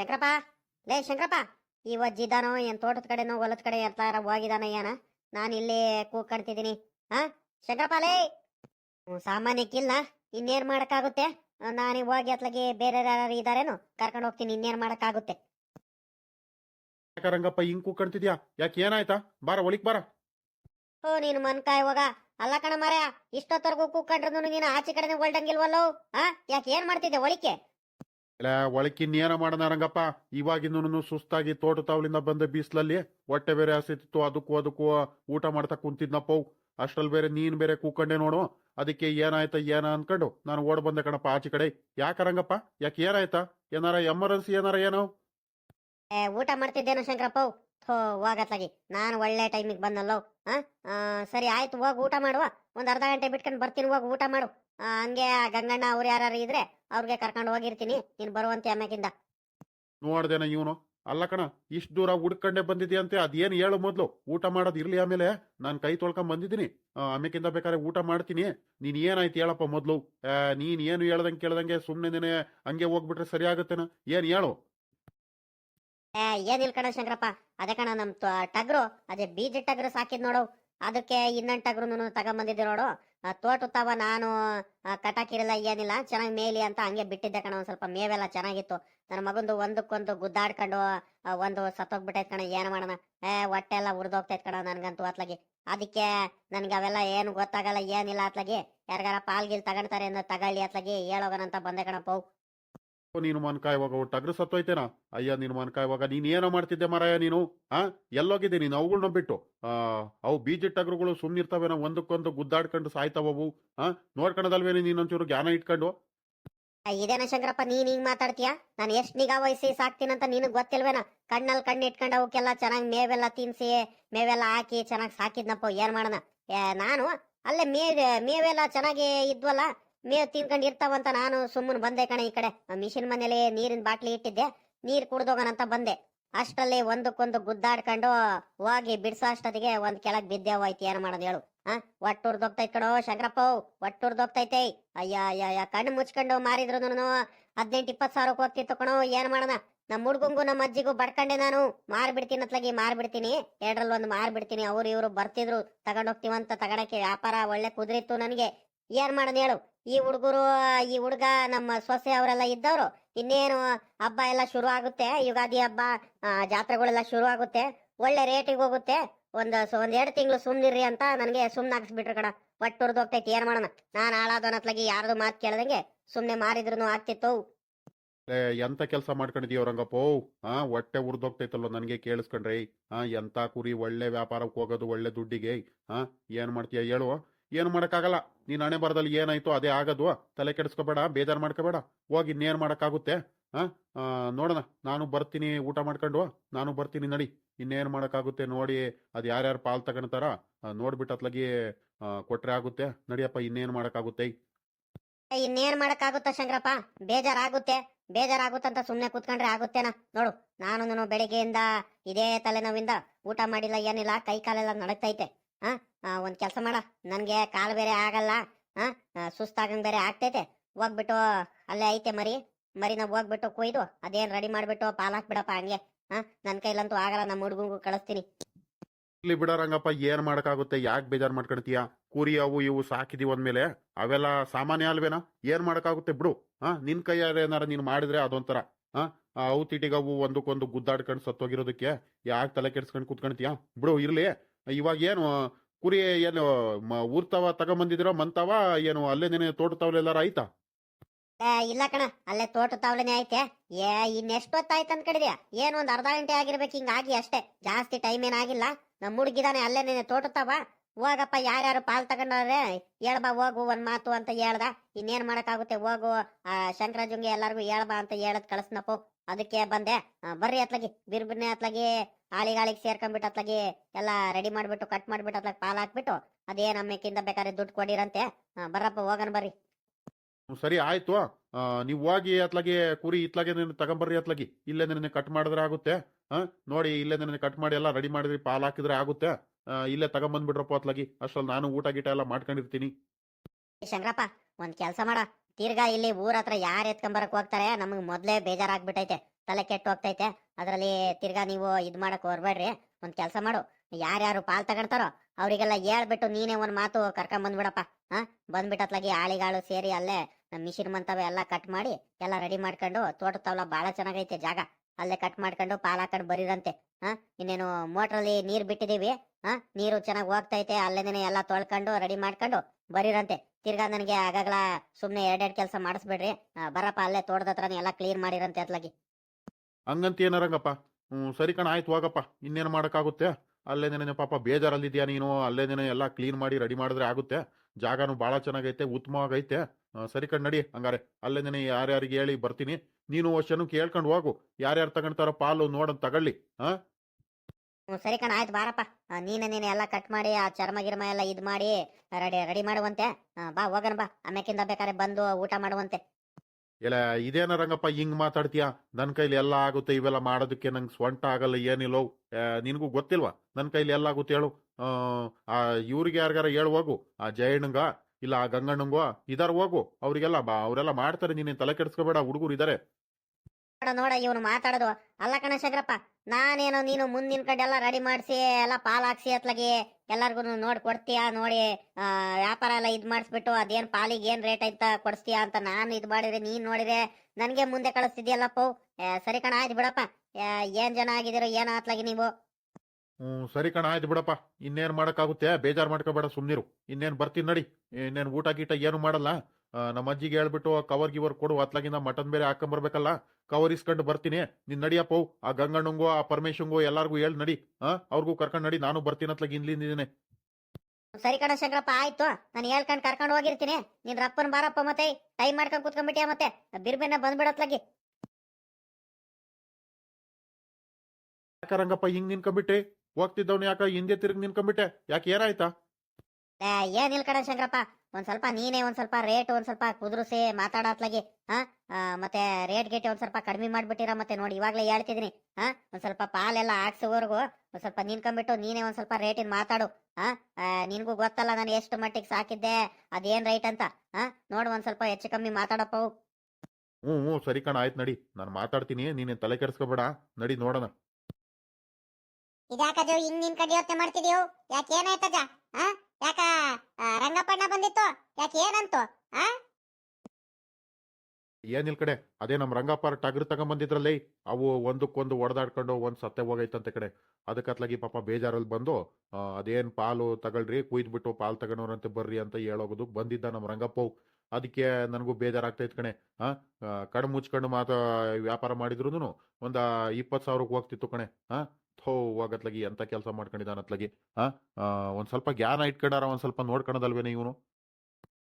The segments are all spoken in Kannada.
ಶಂಕರಪ್ಪ ಲೇ ಶಂಕರಪ್ಪ ಈ ಒಜ್ಜಿದಾನೋ ಏನ್ ತೋಟದ ಕಡೆನೋ ಹೊಲದ ಕಡೆ ಎತ್ತಾರ ಹೋಗಿದಾನ ಏನ ನಾನು ಇಲ್ಲಿ ಕೂಗ್ಕಣ್ತಿದ್ದೀನಿ ಹಾ ಶಂಕರಪ್ಪ ಲೇ! ಸಾಮಾನ್ಯಕ್ಕಿಲ್ಲ ಇನ್ನೇನ್ ಮಾಡಕ್ಕಾಗುತ್ತೆ? ನಾನು ಹೋಗಿ ಅತ್ಲಾಗೆ ಬೇರೆ ಯಾರು ಇದಾರೇನು ಕರ್ಕೊಂಡು ಹೋಗ್ತೀನಿ ಇನ್ನೇನ್ ಮಾಡಕ್ಕಾಗುತ್ತೆ? ಯಾಕ ರಂಗಪ್ಪ ಹಿಂಗ್ ಕೂಕಣ್ತಿದ್ಯಾ? ಯಾಕೆ ಏನಾಯ್ತಾ? ಬಾರ ಒಳಿಕ್ ಬಾರ. ಓ ನೀನು ಮನ್ಕಾಯ್ ಹೋಗ. ಅಲ್ಲ ಕಣ ಮರ ಇಷ್ಟೊತ್ತವರೆಗೂ ಕೂಗ್ಕೊಂಡ್ರು ನೀನು ಆಚೆ ಕಡೆನೇ ಹೊಲ್ಡಂಗಿಲ್ವಲ್ಲೋ ಹಾ ಯಾಕೆ ಏನ್ ಮಾಡ್ತಿದ್ದೆ ಒಳಿಕೆ? ಇಲ್ಲ ನೇರ ಮಾಡನ ರಂಗಪ್ಪ ಇವಾಗಿಂದನು ಸುಸ್ತಾಗಿ ತೋಟ ತಾವಲಿಂದ ಬಂದ ಬೀಸ್ಲಲ್ಲಿ ಹೊಟ್ಟೆ ಬೇರೆ ಹಸಿತಿತ್ತು, ಅದಕ್ಕೂ ಅದಕ್ಕೂ ಊಟ ಮಾಡ್ತಾ ಕುಂತಿದ್ನಪ್ಪ ಅಷ್ಟ್ರಲ್ಲಿ ಬೇರೆ ನೀನ್ ಬೇರೆ ಕೂಕಂಡೆ ನೋಡು. ಅದಕ್ಕೆ ಏನಾಯ್ತ, ಏನ ಅನ್ಕೊಂಡು ನಾನು ಓಡ್ ಬಂದೆ ಕಣಪ್ಪ ಆಚೆ ಕಡೆ. ಯಾಕ ರಂಗಪ್ಪ? ಯಾಕೆ ಏನಾಯ್ತಾ? ಏನಾರ ಎಮರ್ಜೆನ್ಸಿ ಏನಾರ ಏನೋ? ಊಟ ಮಾಡ್ತಿದ್ದೇನು ಶಂಕರಪ್ಪ ಹೋಗತ್ಲಾಗಿ. ನಾನು ಒಳ್ಳೆ ಟೈಮಿಗೆ ಬಂದಲ್ಲೋ ಸರಿ, ಆಯ್ತು, ಹೋಗಿ ಊಟ ಮಾಡುವ ಒಂದ್ ಅರ್ಧ ಗಂಟೆ ಬಿಟ್ಕೊಂಡು ಬರ್ತೀನಿ, ಹೋಗಿ ಊಟ ಮಾಡು. ಹಂಗೆ ಗಂಗಣ್ಣ ಅವ್ರ ಯಾರು ಇದ್ರೆ ಅವ್ರಿಗೆ ಕರ್ಕೊಂಡು ಹೋಗಿರ್ತೀನಿ. ನೀನು ಬರುವಂತೆ ಆಮ್ಯಾಗಿಂದ. ನೋಡ್ದೇನ ಇವನು? ಅಲ್ಲ ಕಣ ಇಷ್ಟು ದೂರ ಹುಡ್ಕಂಡೆ ಬಂದಿದ್ಯಂತೆ ಅದೇನು ಹೇಳು ಮೊದ್ಲು? ಊಟ ಮಾಡೋದು ಇರ್ಲಿ ಆಮೇಲೆ? ನಾನು ಕೈ ತೊಳ್ಕೊಂಡ್ ಬಂದಿದ್ದೀನಿ. ಆಮೇಕಿಂದ ಬೇಕಾದ್ರೆ ಊಟ ಮಾಡ್ತೀನಿ. ನೀನ್ ಏನಾಯ್ತು ಹೇಳಪ್ಪ ಮೊದ್ಲು? ನೀನು ನೀನ್ ಏನು ಹೇಳ್ದಂಗೆ ಕೇಳ್ದಂಗೆ ಸುಮ್ಮನೆ ಹಂಗೆ ಹೋಗ್ಬಿಟ್ರೆ ಸರಿ ಆಗುತ್ತೇನ ಏನ್ ಹೇಳು? ಏ ಏನಿಲ್ಲ ಕಣ ಶಂಕರಪ್ಪ. ಅದೇ ಕಣ ನಮ್ ಟಗ್ರು ಅದೇ ಬೀಜ ಟಗ್ರು ಸಾಕಿದ್ ನೋಡು. ಅದಕ್ಕೆ ಇನ್ನೊಂದು ಟಗ್ರು ತಗೊಂಬಂದಿದ್ದೆ ನೋಡು. ತೋಟ ತವ ನಾನು ಕಟಾಕಿರಲ್ಲ ಏನಿಲ್ಲ, ಚೆನ್ನಾಗಿ ಮೇಲಿ ಅಂತ ಹಂಗೆ ಬಿಟ್ಟಿದ್ದೆ ಕಣ, ಒಂದ್ ಸ್ವಲ್ಪ ಮೇವೆಲ್ಲ ಚೆನ್ನಾಗಿತ್ತು. ನನ್ನ ಮಗಂದು ಒಂದಕ್ಕೊಂದು ಗುದ್ದಾಡ್ಕೊಂಡು ಒಂದು ಸತ್ತೋಗ್ಬಿಟ್ಟೈತೆ ಕಣ, ಏನ್ ಮಾಡೋಣ? ಏ, ಹೊಟ್ಟೆ ಎಲ್ಲ ಉರ್ದೋಗ್ತೈತ್ ಕಣ ನನ್ಗಂತೂ ಅತ್ಲಾಗಿ. ಅದಕ್ಕೆ ನನ್ಗೆ ಅವೆಲ್ಲ ಏನು ಗೊತ್ತಾಗಲ್ಲ, ಏನಿಲ್ಲ ಅತ್ಲಾಗಿ. ಯಾರಿಗಾರ ಪಾಲ್ಗಿಲ್ ತಗೊಂಡ್ತಾರೆ ಅನ್ನೋ ತಗೊಳ್ಳಿ ಅತ್ಲಾಗಿ ಅಂತ ಬಂದೆ ಕಣಪ್ಪ ನೀನು ಮನ್ಕಾಯ್ ಇವಾಗ ಟಗ್ರು ಸತ್ತೋಯ್ತೇನಾ ಅಯ್ಯ, ನೀನು ಮನ್ಕಾಯ್ ಹೋಗ ನೀನ್ ಏನೋ ಮಾಡ್ತಿದ್ದೆ ಮರಾಯ ನೀನು? ಆ? ಎಲ್ಲೋಗಿದ್ದೆ ನೀನು? ಅವುಗಳ್ನ ಬಿಟ್ಟು. ಆ, ಅವು ಬೀಜ ಟಗ್ರುಗಳು ಸುಮ್ನಿರ್ತಾವೇನೋ ಒಂದಕ್ಕೊಂದು ಗುದ್ದಾಡ್ಕೊಂಡು ಸಾಯ್ತಾವವು. ಆ? ನೋಡ್ಕೊಳದಲ್ವೇನೆ ನೀನೊಂಚೂರು ಜ್ಞಾನ ಇಟ್ಕೊಂಡು? ಇದೇನ ಶಂಕರಪ್ಪ, ನೀನ್ ಹಿಂಗ್ ಮಾತಾಡ್ತೀಯ? ನಾನು ಎಷ್ಟ್ ನಿಗಾ ವಹಿಸಿ ಸಾಕ್ತೀನಂತ ನಿನಗ್ ಗೊತ್ತಿಲ್ವೇನ? ಕಣ್ಣಲ್ಲಿ ಕಣ್ಣು ಇಟ್ಕೊಂಡು ಅವಕ್ಕೆಲ್ಲ ಚೆನ್ನಾಗಿ ಮೇವೆಲ್ಲ ತಿನ್ಸಿ, ಮೇವೆಲ್ಲ ಹಾಕಿ ಚೆನ್ನಾಗಿ ಸಾಕಿದ್ನಪ್ಪ, ಏನ್ ಮಾಡೋಣ? ನಾನು ಅಲ್ಲೇ ಮೇ ಮೇವೆಲ್ಲ ಚೆನ್ನಾಗಿ ಇದ್ವಲ್ಲ? ಮೇವ್ ತಿನ್ಕೊಂಡು ಇರ್ತಾವಂತ ನಾನು ಸುಮ್ಮನೆ ಬಂದೆ ಕಣ ಈ ಕಡೆ. ಮಿಷಿನ್ ಮನೇಲಿ ನೀರಿನ ಬಾಟ್ಲಿ ಇಟ್ಟಿದ್ದೆ. ನೀರ್ ಕುಡ್ದೋಗನಂತ ಬಂದೆ. ಅಷ್ಟರಲ್ಲಿ ಒಂದಕ್ಕೊಂದು ಗುದ್ದಾಡ್ಕೊಂಡು ಹೋಗಿ ಬಿಡ್ಸೋ ಅಷ್ಟೊತ್ತಿಗೆ ಒಂದ್ ಕೆಳಗ್ ಬಿದ್ದೆ ಹೋಯ್ತು ಏನ್ ಮಾಡೋದು ಹೇಳು. ಆ? ಒಟ್ಟುರ್ದೋಗ್ತೈತ್ ಕಣೋ ಶಂಕರಪ್ಪ ಒಟ್ಟುರ್ದೋಗ್ತೈತೆ. ಅಯ್ಯ ಅಯ್ಯ ಕಣ್ಣು ಮುಚ್ಕೊಂಡು ಮಾರಿದ್ರು ಹದಿನೆಂಟು ಇಪ್ಪತ್ತು ಸಾವಿರಕ್ಕೆ ಹೋಗ್ತಿತ್ತು ಕಣೋ, ಏನ್ ಮಾಡೋಣ ನಮ್ಮ ಹುಡ್ಗಂಗು ನಮ್ಮ ಅಜ್ಜಿಗೂ ಬಡ್ಕಂಡೆ ನಾನು. ಮಾರ್ಬಿಡ್ತೀನಿ ಅತ್ಲಾಗಿ, ಮಾರ್ಬಿಡ್ತೀನಿ. ಎರಡರಲ್ಲಿ ಒಂದು ಮಾರ್ಬಿಡ್ತೀನಿ. ಅವ್ರು ಇವರು ಬರ್ತಿದ್ರು. ತಗೊಂಡೋಗ್ತೀವಂತ ತಗೊಳಕ್ಕೆ ವ್ಯಾಪಾರ, ಒಳ್ಳೆ ಕುದುರಿತ್ತು ನನಗೆ. ಏನ್ ಮಾಡೋಣ ಹೇಳು? ಈ ಹುಡುಗರು, ಈ ಹುಡುಗ ನಮ್ಮ ಸೊಸೆ ಅವರೆಲ್ಲ ಇದ್ದವರು, ಇನ್ನೇನು ಹಬ್ಬ ಎಲ್ಲ ಶುರು ಆಗುತ್ತೆ, ಯುಗಾದಿ ಹಬ್ಬ ಜಾತ್ರೆಗಳೆಲ್ಲ ಶುರು ಆಗುತ್ತೆ, ಒಳ್ಳೆ ರೇಟಿಗೆ ಹೋಗುತ್ತೆ. ಒಂದ್ ಒಂದ್ ಎರಡು ತಿಂಗಳು ಸುಮ್ನಿರ್ರಿ ಅಂತ ನನಗೆ ಕಡ ಕಣ. ಒಟ್ಟುರ್ದು ಹೋಗ್ತೈತಿ, ಏನ್ ಮಾಡೋಣ? ನಾನ್ ಹಾಳಾದೋನತ್ಲಾಗಿ ಯಾರ್ದು ಮಾತು ಕೇಳ್ದಂಗೆ ಸುಮ್ನೆ ಮಾರಿದ್ರು ಆಗ್ತಿತ್ತು. ಎಂತ ಕೆಲಸ ಮಾಡ್ಕೊಂಡಿದೀಯ ರಂಗಪ್ಪ? ಹಾ ಹೊಟ್ಟೆ ಉರ್ದೋಗ್ತೈತಲ್ಲೋ ನನಗೆ ಕೇಳಿಸ್ಕೊಂಡ್ರಿ. ಹಾ ಎಂತ ಕುರಿ ಒಳ್ಳೆ ವ್ಯಾಪಾರಕ್ಕೆ ಹೋಗೋದು, ಒಳ್ಳೆ ದುಡ್ಡಿಗೆ. ಹಾ ಏನ್ ಮಾಡ್ತೀಯ ಹೇಳು. ಏನು ಮಾಡೋಕ್ಕಾಗಲ್ಲ? ನೀನು ಹಣೆ ಬರದಲ್ಲಿ ಏನಾಯ್ತು ಅದೇ ಆಗದು. ತಲೆ ಕೆಡಿಸ್ಕೋಬೇಡ ಬೇಜಾರ್ ಮಾಡ್ಕೋಬೇಡ. ಹೋಗಿ ಇನ್ನೇನ್ ಮಾಡೋಕ್ಕಾಗುತ್ತೆ? ಆ, ನೋಡೋಣ. ನಾನು ಬರ್ತೀನಿ ಊಟ ಮಾಡ್ಕೊಂಡು. ನಾನು ಬರ್ತೀನಿ ನಡಿ. ಇನ್ನೇನ್ ಮಾಡೋಕ್ಕಾಗುತ್ತೆ ನೋಡಿ. ಅದು ಯಾರ್ಯಾರು ಪಾಲ್ ತಗೊಂತಾರ ನೋಡ್ಬಿಟ್ಟು ಅತ್ಲಾಗಿ ಕೊಟ್ರೆ ಆಗುತ್ತೆ. ನಡಿಯಪ್ಪ ಇನ್ನೇನ್ ಮಾಡೋಕ್ಕಾಗುತ್ತೆ? ಇನ್ನೇನ್ ಮಾಡಕ್ಕಾಗುತ್ತ ಶಂಕರಪ್ಪ? ಬೇಜಾರಾಗುತ್ತೆ ಅಂತ ಸುಮ್ಮನೆ ಕೂತ್ಕೊಂಡ್ರೆ ಆಗುತ್ತೇನ? ನೋಡು ನಾನು ಬೆಳಿಗ್ಗೆಯಿಂದ ಇದೇ ತಲೆನೋವಿಂದ ಊಟ ಮಾಡಿಲ್ಲ ಏನಿಲ್ಲ ಕೈ ಕಾಲೆಲ್ಲ ನಡಕ್ತೈತೆ ಒಂದ್ ಕೆಲಸ ಮಾಡ. ನನ್ಗೆ ಕಾಲು ಬೇರೆ ಆಗಲ್ಲ. ಸುಸ್ತಾಗಂಗ್ ಬೇರೆ ಆಗ್ತೈತೆ. ಹೋಗ್ಬಿಟ್ಟು ಅಲ್ಲೇ ಐತೆ ಮರಿ. ಮರಿ ಮರಿನ ಹೋಗ್ಬಿಟ್ಟು ಕೊಯ್ದು ಅದೇನ್ ರೆಡಿ ಮಾಡ್ಬಿಟ್ಟು ಪಾಲ್ ಹಾಕ್ಬಿಡಪ್ಪ ಹಂಗೆ. ಆ ನನ್ನ ಕೈಲಂತೂ ಆಗಲ್ಲ ನಮ್ಮ ಹುಡುಗಂಗೂ ಕಳಿಸ್ತೀನಿ. ಇಲ್ಲಿ ಬಿಡೋರಂಗಪ್ಪ ಏನ್ ಮಾಡಕ್ಕಾಗುತ್ತೆ? ಯಾಕೆ ಬೇಜಾರ್ ಮಾಡ್ಕೊಳ್ತೀಯ? ಕುರಿ, ಅವು ಇವು ಸಾಕಿದೀವಿ ಅಂದ್ಮೇಲೆ ಅವೆಲ್ಲ ಸಾಮಾನ್ಯ ಅಲ್ವೇನಾ? ಏನ್ ಮಾಡಕ್ಕಾಗುತ್ತೆ ಬಿಡು. ಹಾ ನಿನ್ ಕೈಯಾರ ಏನಾರ ನೀನ್ ಮಾಡಿದ್ರೆ ಅದೊಂಥರ. ಹಾ ಅವು ಒಂದಕ್ಕೊಂದು ಗುದ್ದಾಡ್ಕೊಂಡು ಸತ್ತೋಗಿರೋದಕ್ಕೆ ಯಾಕೆ ತಲೆ ಕೆಡ್ಸ್ಕೊಂಡು ಕುತ್ಕೊಂತೀಯ ಬಿಡು, ಇರ್ಲಿ. ಇವಾಗ ಏನು, ಕುರಿ ಏನು ಊರ್ತವ, ತಗೊಂಬಂದಿದಿರೋ ಮಂತವ, ಏನು, ಅಲ್ಲೇ ನೆನೆ ತೋಟ ತಾವಲೆಲ್ಲಾರ ಆಯ್ತಾ ಇಲ್ಲ ಕಣ, ಅಲ್ಲೇ ತೋಟ ತಾವ್ಲೆನೆ ಐತೆ. ಏ, ಇನ್ನೆಷ್ಟೊತ್ತಾಯ್ತು ಅನ್ಕಡಿದ್ಯಾ ಏನು, ಒಂದ್ ಅರ್ಧ ಗಂಟೆ ಆಗಿರ್ಬೇಕು, ಹಿಂಗಾಗಿ ಅಷ್ಟೇ. ಜಾಸ್ತಿ ಟೈಮ್ ಏನಾಗಿಲ್ಲ ನಮ್ಮ ಹುಡುಗಿದಾನೆ ಅಲ್ಲೇ ನೆನೆ ತೋಟ ತಾವ ಹೋಗಪ್ಪ, ಯಾರ್ಯಾರು ಪಾಲ್ ತಗೊಂಡವ್ರೆ ಹೇಳ್ಬಾ, ಹೋಗು, ಒಂದ್ ಮಾತು ಅಂತ ಹೇಳ್ದ. ಇನ್ನೇನ್ ಮಾಡಕ್ಕಾಗುತ್ತೆ? ಹೋಗು, ಆ, ಶಂಕರಾಜುಂಗೆ ಎಲ್ಲಾರ್ಗು ಹೇಳ್ಬಾ ಅಂತ ಹೇಳದ್ ಕಳಿಸ್ನಪ್ಪು. ಅದಕ್ಕೆ ಬಂದೆ. ಬರ್ರಿ ಅತ್ಲಾಗಿ, ಬಿರ್ಬಿರ್ನೆ ಅತ್ಲಾಗಿ. ಆಳಿಗಾಳಿಗೆ ಸೇರ್ಕೊಂಡ್ಬಿಟ್ಟು ಅತ್ಲಾಗಿ ಎಲ್ಲ ರೆಡಿ ಮಾಡ್ಬಿಟ್ಟು ಕಟ್ ಮಾಡ್ಬಿಟ್ಟು ಅತ್ಲಾಗ ಪಾಲ್ ಹಾಕ್ಬಿಟ್ಟು ಅದೇನ್ ಅಮ್ಮೆಕ್ಕಿಂದ ಬೇಕಾದ್ರೆ ದುಡ್ಡು ಕೊಡಿರಂತೆ. ಬರಪ್ಪ ಬರ್ರಪ್ಪ ಹೋಗನ್ ಬರ್ರಿ. ಸರಿ ಆಯ್ತು. ನೀವು ಹೋಗಿ ಅತ್ಲಾಗೆ ಕುರಿ ಇತ್ಲಾಗೆ ನಿನ್ನ ತಗೊಂಬರ್ರಿ ಅತ್ಲಾಗಿ. ಇಲ್ಲೇ ನಿನ್ನೆ ಕಟ್ ಮಾಡಿದ್ರೆ ಆಗುತ್ತೆ. ನೋಡಿ ಇಲ್ಲೇ ನಿನ್ನೆ ಕಟ್ ಮಾಡಿ ಎಲ್ಲ ರೆಡಿ ಮಾಡಿದ್ರಿ ಪಾಲ್ ಹಾಕಿದ್ರೆ ಆಗುತ್ತೆ. ಇಲ್ಲೇ ತಗೊಂಬಂದ್ಬಿಡ್ರಪ್ಪ ಅತ್ಲಾಗಿ. ಅಷ್ಟ್ರಲ್ಲಿ ನಾನು ಊಟ ಗೀಟ ಎಲ್ಲ ಮಾಡ್ಕೊಂಡಿರ್ತೀನಿ. ಶಂಕರಪ್ಪ ಒಂದ್ ಕೆಲ್ಸ ಮಾಡ. ತಿರ್ಗಾ ಇಲ್ಲಿ ಊರ ಹತ್ರ ಯಾರು ಎತ್ಕೊಂಬರಕ್ ಹೋಗ್ತಾರೆ ನಮಗ್ ಮೊದ್ಲೇ ಬೇಜಾರಾಗ್ಬಿಟ್ಟೈತೆ ತಲೆ ಕೆಟ್ಟು ಹೋಗ್ತೈತೆ. ಅದರಲ್ಲಿ ತಿರ್ಗಾ ನೀವು ಇದ್ ಮಾಡಕ್ ಹೊರಬೇಡ್ರಿ ಒಂದ್ ಕೆಲಸ ಮಾಡು. ಯಾರ್ಯಾರು ಪಾಲ್ ತಗೊಂತಾರೋ ಅವರಿಗೆಲ್ಲ ಹೇಳ್ಬಿಟ್ಟು ನೀನೇ ಒಂದ್ ಮಾತು ಕರ್ಕೊಂಡ್ ಬಂದ್ಬಿಡಪ್ಪ. ಹಾ, ಬಂದ್ಬಿಟ್ಟತ್ಲಾಗಿ ಆಳಿಗಾಳು ಸೇರಿ ಅಲ್ಲೇ ಮಿಷಿನ್ ಮಂತವೆ ಎಲ್ಲ ಕಟ್ ಮಾಡಿ ಎಲ್ಲ ರೆಡಿ ಮಾಡ್ಕೊಂಡು ತೋಟ ತವಲ ಬಹಳ ಚೆನ್ನಾಗೈತೆ ಜಾಗ. ಅಲ್ಲೇ ಕಟ್ ಮಾಡ್ಕೊಂಡು ಪಾಲ್ ಹಾಕೊಂಡು ಬರೀರಂತೆ. ಹಾ, ಇನ್ನೇನು ಮೋಟ್ರಲ್ಲಿ ನೀರ್ ಬಿಟ್ಟಿದೀವಿ. ಹಾ, ನೀರು ಚೆನ್ನಾಗಿ ಹೋಗ್ತೈತೆ ಅಲ್ಲೇನೆ ಎಲ್ಲ ತೊಳ್ಕೊಂಡು ರೆಡಿ ಮಾಡ್ಕೊಂಡು ಬರೀರಂತೆ. ತಿರ್ಗಾ ನನಗೆ ಆಗಾಗ್ಲ ಸುಮ್ನೆ ಎರಡೆರಡು ಕೆಲಸ ಮಾಡಿಸ್ಬೇಡ್ರಿ. ಬರಪ್ಪ ಅಲ್ಲೇ ತೋಟದ ಹತ್ರನೇ ಎಲ್ಲ ಕ್ಲೀನ್ ಮಾಡಿರಂತೆ ಅತ್ಲಾಗಿ. ಹಂಗಂತ ಏನಾರಂಗಪ್ಪ? ಹ್ಞೂ ಸರಿ ಕಣ, ಆಯ್ತು, ಹೋಗಪ್ಪ. ಇನ್ನೇನು ಮಾಡೋಕ್ಕಾಗುತ್ತೆ? ಅಲ್ಲೇನೇನೆ ಪಾಪ ಬೇಜಾರಲ್ಲಿದ್ಯಾ ನೀನು? ಅಲ್ಲೇನೇನೆ ಎಲ್ಲ ಕ್ಲೀನ್ ಮಾಡಿ ರೆಡಿ ಮಾಡಿದ್ರೆ ಆಗುತ್ತೆ. ಜಾಗನೂ ಭಾಳ ಚೆನ್ನಾಗೈತೆ, ಉತ್ತಮವಾಗೈತೆ. ಸರಿ ಕಣ್, ನಡಿ, ಹಂಗಾರೆ. ಅಲ್ಲೇನೇನೆ ಯಾರ್ಯಾರಿಗೆ ಹೇಳಿ ಬರ್ತೀನಿ. ನೀನು ವರ್ಷನು ಕೇಳ್ಕೊಂಡು ಹೋಗು. ಯಾರ್ಯಾರು ತಗೊಂಡ್ತಾರೋ ಪಾಲು ನೋಡೋದು ತಗೊಳ್ಳಿ ಹಾಂ ಸರಿ ಕಣ, ಆಯ್ತು, ಬಾರಪ್ಪ. ನೀನ ನೀನೆ ಎಲ್ಲ ಕಟ್ ಮಾಡಿ, ಆ ಚರ್ಮ ಗಿರ್ಮ ಎಲ್ಲ ಇದು ಮಾಡಿ ರೆಡಿ ರೆಡಿ ಮಾಡುವಂತೆ. ಬಾ ಹೋಗೋಣ ಬಾ. ಆಮ್ಯಾಕಿಂದ ಬೇಕಾದ್ರೆ ಬಂದು ಊಟ ಮಾಡುವಂತೆ. ಇಲ್ಲ ಇದೇನ ರಂಗಪ್ಪ ಹಿಂಗ್ ಮಾತಾಡ್ತೀಯಾ? ನನ್ನ ಕೈಲಿ ಎಲ್ಲ ಆಗುತ್ತೆ ಇವೆಲ್ಲ ಮಾಡೋದಕ್ಕೆ ನಂಗೆ ಸ್ವಂಟ ಆಗಲ್ಲ ಏನಿಲ್ಲೋ. ನಿನಗೂ ಗೊತ್ತಿಲ್ವಾ? ನನ್ನ ಕೈಲಿ ಎಲ್ಲ ಆಗುತ್ತೆ ಹೇಳು. ಆ, ಇವ್ರಿಗೆ ಯಾರಿಗಾರ ಹೇಳು ಹೋಗು. ಆ ಜಯಣ್ಣಂಗ ಇಲ್ಲ ಆ ಗಂಗಣ್ಣಂಗೋ ಇದಾರ ಹೋಗು. ಅವ್ರಿಗೆಲ್ಲ ಬಾ ಅವರೆಲ್ಲ ಮಾಡ್ತಾರೆ ನೀನೇನ್ ತಲೆ ಕೆಡಿಸ್ಕೋಬೇಡ ಹುಡುಗರು ಇದಾರೆ. ನೋಡ ಇವನು ಮಾತಾಡೋದು. ಅಲ್ಲ ಕಣ ಶಂಕರಪ್ಪ ನಾನೇನೋ ನೀನು ಮುಂದಿನ ಕಡೆ ಎಲ್ಲ ರೆಡಿ ಮಾಡಿಸಿ ಎಲ್ಲ ಪಾಲ್ ಹಾಕ್ಸಿ ಅತ್ಲಾಗಿ ಎಲ್ಲಾರ್ಗು ನೋಡಿ ಕೊಡ್ತೀಯಾ? ನೋಡಿ ವ್ಯಾಪಾರ ಎಲ್ಲ ಇದು ಮಾಡಿಸ್ಬಿಟ್ಟು ಅದೇನ್ ಪಾಲಿಗೆ ಏನ್ ರೇಟ್ ಐತ ಕೊಡಿಸ್ತೀಯಾ ಅಂತ ನಾನು ಇದು ಮಾಡಿದ್ರೆ, ನೀನು ನೋಡಿದ್ರೆ ನನಗೆ ಮುಂದೆ ಕಳಿಸ್ತಿದ್ಯಲ್ಲಪ್ಪ. ಸರಿ ಕಣ, ಆಯ್ತು ಬಿಡಪ್ಪ. ಏನು ಜನ ಆಗಿದಿರೋ ಏನು ಆತ್ಲಾಗಿ ನೀವು? ಹ್ಞೂ ಸರಿ ಕಣ, ಆಯ್ತು ಬಿಡಪ್ಪ. ಇನ್ನೇನು ಮಾಡೋಕ್ಕಾಗುತ್ತೆ? ಬೇಜಾರ್ ಮಾಡ್ಕೋಬೇಡ ಸುಮ್ಮನಿರು ಇನ್ನೇನು ಬರ್ತೀನಿ ನಡಿ. ಇನ್ನೇನು ಊಟ ಗೀಟ ಏನು ಮಾಡಲ್ಲ? ನಮ್ಮ ಅಜ್ಜಿಗೆ ಹೇಳ್ಬಿಟ್ಟು ಕವರ್ ಗಿವರ್ ಕೊಡು, ಅತ್ಲಾಗಿಂದ ಮಟನ್ ಬೇರೆ ಹಾಕೊಂಬರ್ಬೇಕಲ್ಲ ಕವರ್ ಇಸ್ಕೊಂಡು ಬರ್ತೀನಿ. ನೀನ್ ನಡಿಯಪ್ಪ ಆ ಗಂಗಣ್ಣಂಗೋ ಆ ಪರಮೇಶಂಗೋ ಎಲ್ಲಾರ್ಗು ಹೇಳ್ ನಡಿ. ಆ ಅವ್ರಿಗೂ ಕರ್ಕೊಂಡ್ ನಡಿ. ನಾನು ಬರ್ತೀನಿ ಅತ್ಲಾಗಿ ಇಲ್ಲಿಂದಿದ್ದೇನೆ ಸರಿ ಕಣ ಶಂಕರಪ್ಪ ಆಯ್ತು. ನಾನು ಹೇಳ್ಕೊಂಡು ಕರ್ಕೊಂಡು ಹೋಗಿರ್ತೀನಿ. ನಿನ್ ರಪ್ಪನ್ ಬಾರಪ್ಪ ಮತ್ತೆ. ಟೈಮ್ ಮಾಡ್ಕೊಂಡು ಕುತ್ಕೊಂಡ್ಬಿಟ್ಟಿಯ ಮತ್ತೆ? ಬಿರ್ಬೆನ್ನ ಬಂದ್ಬಿಡತ್ಲಾಗಿ ಯಾಕ ರಂಗಪ್ಪ ಹಿಂಗ್ ನಿನ್ಕೊಂಡ್ಬಿಟ್ಟೆ ಹೋಗ್ತಿದ್ದವ್ನು ಯಾಕ ಹಿಂದೆ ತಿರುಗಿ ನಿನ್ಕೊಂಬಿಟ್ಟೆ ಯಾಕೆ ಏನಾಯ್ತಾ ಏನ್ ಇಲ್ ಕಣ ಶಂಕರಪ್ಪ. ಒಂದ್ ಸ್ವಲ್ಪ ನೀನೇ ಒಂದ್ ಸ್ವಲ್ಪ ರೇಟ್ ಒಂದ್ ಸ್ವಲ್ಪ ಕುದುರಿಸಿ ಮಾತಾಡತ್ಲಾಗಿ ಹಾ? ಆ, ಮತ್ತೆ ರೇಟ್ ಗೇಟ್ ಒಂದ್ ಸ್ವಲ್ಪ ಕಡಿಮೆ ಮಾಡ್ಬಿಟ್ಟಿರ ಮತ್ತೆ ನೋಡಿ ಇವಾಗ್ಲೇ ಹೇಳ್ತಿದೀನಿ ಹಾ? ಒಂದ್ ಸ್ವಲ್ಪ ಪಾಲೆಲ್ಲ ಹಾಕ್ಸೋವರೆಗೂ ಒಂದ್ ಸ್ವಲ್ಪ ನಿನ್ಕೊಂಡ್ಬಿಟ್ಟು ನೀನೇ ಒಂದ್ ಸ್ವಲ್ಪ ರೇಟಿನ ಮಾತಾಡು ಹಾ? ಆ, ನಿನ್ಗೂ ಗೊತ್ತಲ್ಲ ನಾನು ಎಷ್ಟು ಮಟ್ಟಿಗೆ ಸಾಕಿದ್ದೆ ಅದೇನ್ ರೈಟ್ ಅಂತ ಹಾ? ನೋಡು ಒಂದ್ ಸ್ವಲ್ಪ ಹೆಚ್ಚು ಕಮ್ಮಿ ಮಾತಾಡಪ್ಪ ಹ್ಮ್ ಹ್ಞೂ ಹ್ಞೂ ಸರಿ ಕಣ ಆಯ್ತು ನಡಿ ನಾನು ಮಾತಾಡ್ತೀನಿ ನೀನೇ ತಲೆ ಕೆಡಿಸ್ಕೋಬೇಡ ನಡಿ ನೋಡೋಣ. ಇದ್ಯಾಕಜು ಹಿಂಗ್ ನಿನ್ ಕಡೆ ಯೋಚನೆ ಮಾಡ್ತಿದ್ಯೋ? ಯಾಕೆ ಏನಾಯ್ತಜ? ಯಾಕ ರಂಗಪ್ಪಣ್ಣ ಬಂದಿತ್ತು? ಯಾಕೆ ಏನಂತು? ಏನಿಲ್ ಕಡೆ ಅದೇ ನಮ್ಮ ರಂಗಪ್ಪ ಟಗರು ತಗೊಂಬಂದಿದ್ರಲ್ಲಿ ಅವು ಒಂದಕ್ಕೊಂದು ಒಡೆದಾಡ್ಕೊಂಡು ಒಂದ್ ಸತ್ತೆ ಹೋಗೈತಂತೆ ಕಡೆ ಅದಕ್ಕತ್ಲಾಗಿ ಪಾಪ ಬೇಜಾರಲ್ಲಿ ಬಂದು ಅದೇನ್ ಪಾಲು ತಗೊಳ್ರಿ, ಕುಯ್ದ್ಬಿಟ್ಟು ಪಾಲು ತಗೊಂಡವ್ರಂತೆ ಬರ್ರಿ ಅಂತ ಹೇಳೋಗೋದು ಬಂದಿದ್ದ ನಮ್ಮ ರಂಗಪ್ಪ ಅದಕ್ಕೆ ನನಗೂ ಬೇಜಾರಾಗ್ತೈತ್ ಕಣೆ. ಹಾ ಕಣ್ಣು ಮುಚ್ಕೊಂಡು ಮಾತ ವ್ಯಾಪಾರ ಮಾಡಿದ್ರು ಒಂದ ಇಪ್ಪತ್ತು ಸಾವಿರಕ್ಕೆ ಹೋಗ್ತಿತ್ತು ಕಣೆ. ಹಾ ಥೋ ಹೋಗತ್ಲಾಗಿ ಎಂತ ಕೆಲಸ ಮಾಡ್ಕೊಂಡಿದ್ದಾನ ಅತ್ಲಾಗಿ ಆ, ಒಂದ್ ಸ್ವಲ್ಪ ಜ್ಞಾನ ಇಟ್ಕೊಂಡಾರ ಒಂದ್ ಸ್ವಲ್ಪ ನೋಡ್ಕೊಳದಲ್ವೇನೆ ಇವನು?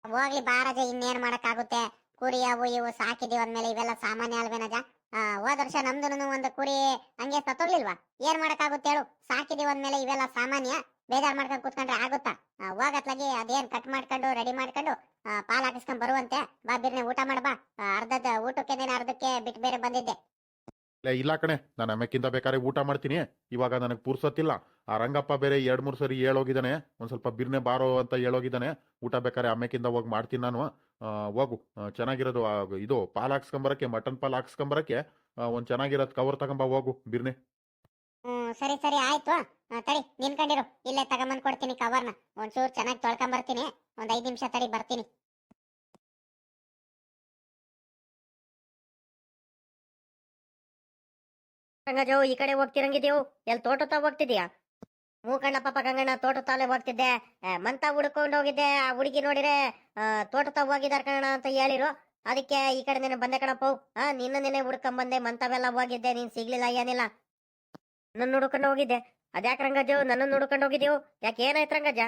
ಹೋಗ್ಲಿ ಬಾರಜ ಇನ್ನೇನ್ ಮಾಡಕ್ಕಾಗುತ್ತೆ? ಕುರಿ ಅವು ಇವು ಸಾಕಿದೀವಿ ಅಂದ್ಮೇಲೆ ಇವೆಲ್ಲ ಸಾಮಾನ್ಯ ಅಲ್ವೇನಜ ಹೋದ್ ವರ್ಷ ನಮ್ದು ಒಂದು ಕುರಿ ಹಂಗೆ ಸತ್ತೋಗ್ಲಿಲ್ವಾ ಏನ್ ಮಾಡಕ್ಕಾಗುತ್ತೆ ಹೇಳು? ಸಾಕಿದೀವಿ ಅಂದ್ಮೇಲೆ ಇವೆಲ್ಲ ಸಾಮಾನ್ಯ ಬೇಜಾರ್ ಮಾಡ್ಕೊಂಡು ಕೂತ್ಕೊಂಡ್ರೆ ಆಗುತ್ತಾ? ಹೋಗತ್ಲಗಿ ಅದೇನ್ ಕಟ್ ಮಾಡ್ಕೊಂಡು ರೆಡಿ ಮಾಡ್ಕೊಂಡು ಪಾಲ್ ಹಾಕಿಸ್ಕೊಂಡ್ ಬರುವಂತೆ ಬಾ ಬಿರ್ನೆ ಊಟ ಮಾಡ್ಬಾ ಅರ್ಧದ ಊಟಕ್ಕೆ ಅರ್ಧಕ್ಕೆ ಬಿಟ್ಟು ಬೇರೆ ಬಂದಿದ್ದೆ. ಇಲ್ಲ ಇಲ್ಲ ಕಣೆ, ನಾನು ಅಮ್ಮಕ್ಕಿಂತ ಬೇಕಾದ್ರೆ ಊಟ ಮಾಡ್ತೀನಿ. ಇವಾಗ ನನಗೆ ಪುರ್ಸತ್ತಿಲ್ಲ. ಆ ರಂಗಪ್ಪ ಬೇರೆ ಎರಡ್, ಮೂರು ಸರಿ ಹೇಳೋಗಿದ್ದಾನೆ ಒಂದು ಸ್ವಲ್ಪ ಬಿರ್ನೆ ಬಾರೋ ಅಂತ ಹೇಳೋಗಿದ್ದಾನೆ ಊಟ ಬೇಕಾದ್ರೆ ಆಮೇಕಿಂದ ಹೋಗಿ ಮಾಡ್ತೀನಿ ನಾನು. ಹೋಗು. ಚೆನ್ನಾಗಿರೋದು ಇದು ಪಾಲ್ ಹಾಕ್ಸ್ಕೊಂಬರಕ್ಕೆ, ಮಟನ್ ಪಾಲ್ ಹಾಕ್ಸ್ಕೊಂಬರಕ್ಕೆ ಒಂದು ಚೆನ್ನಾಗಿರೋದು ಕವರ್ ತಗೊಂಬ ಹೋಗು, ಬಿರ್ನೆ. ಸರಿ ಸರಿ, ಆಯ್ತು. ತಡಿ ನಿನ್ಕೊಂಡಿರು ಇಲ್ಲೇ ತಗೊಂಬಂದ್ ಕೊಡ್ತೀನಿ ಕವರ್ನ. ಒಂಚೂರು ಚೆನ್ನಾಗಿ ತೊಳ್ಕೊಂಡ್ ಬರ್ತೀನಿ ಒಂದ್ ಐದ್ ನಿಮಿಷ ತಡಿ, ಬರ್ತೀನಿ. ರಂಗಜೋ ಈ ಕಡೆ ಹೋಗ್ತಿರಂಗಿದ್ಯೋ? ಎಲ್ಲಿ ತೋಟ ತಾ ಹೋಗ್ತಿದ್ಯಾ? ಹ್ಞೂ ಕಣ್ಣ ಪಾಪ ಗಂಗಣ್ಣ ತೋಟ ತಾಲೆ ಹೋಗ್ತಿದ್ದೆ. ಮಂತ ಹುಡ್ಕೊಂಡು ಹೋಗಿದ್ದೆ. ಆ ಹುಡುಗಿ ನೋಡಿದ್ರೆ ಆ, ತೋಟ ತಾ ಹೋಗಿದಾರ ಕಣ ಅಂತ ಹೇಳಿರು. ಅದಕ್ಕೆ ಈ ಕಡೆ ನೀನು ಬಂದೆ ಕಣಪ್ಪ. ನಿನ್ನ ನಿನ್ನೆ ಹುಡ್ಕೊಂಡ್ ಬಂದೆ ಮಂತವೆಲ್ಲ ಹೋಗಿದ್ದೆ. ನೀನ್ ಸಿಗ್ಲಿಲ್ಲ ಏನಿಲ್ಲ. ನನ್ನ ಹುಡ್ಕೊಂಡು ಹೋಗಿದ್ದೆ. ಅದ್ಯಾಕ ರಂಗಜ್ಜು? ನನ್ನ ಹುಡ್ಕೊಂಡು ಹೋಗಿದ್ಯೋ? ಯಾಕೆ ಏನಾಯ್ತು ರಂಗಜ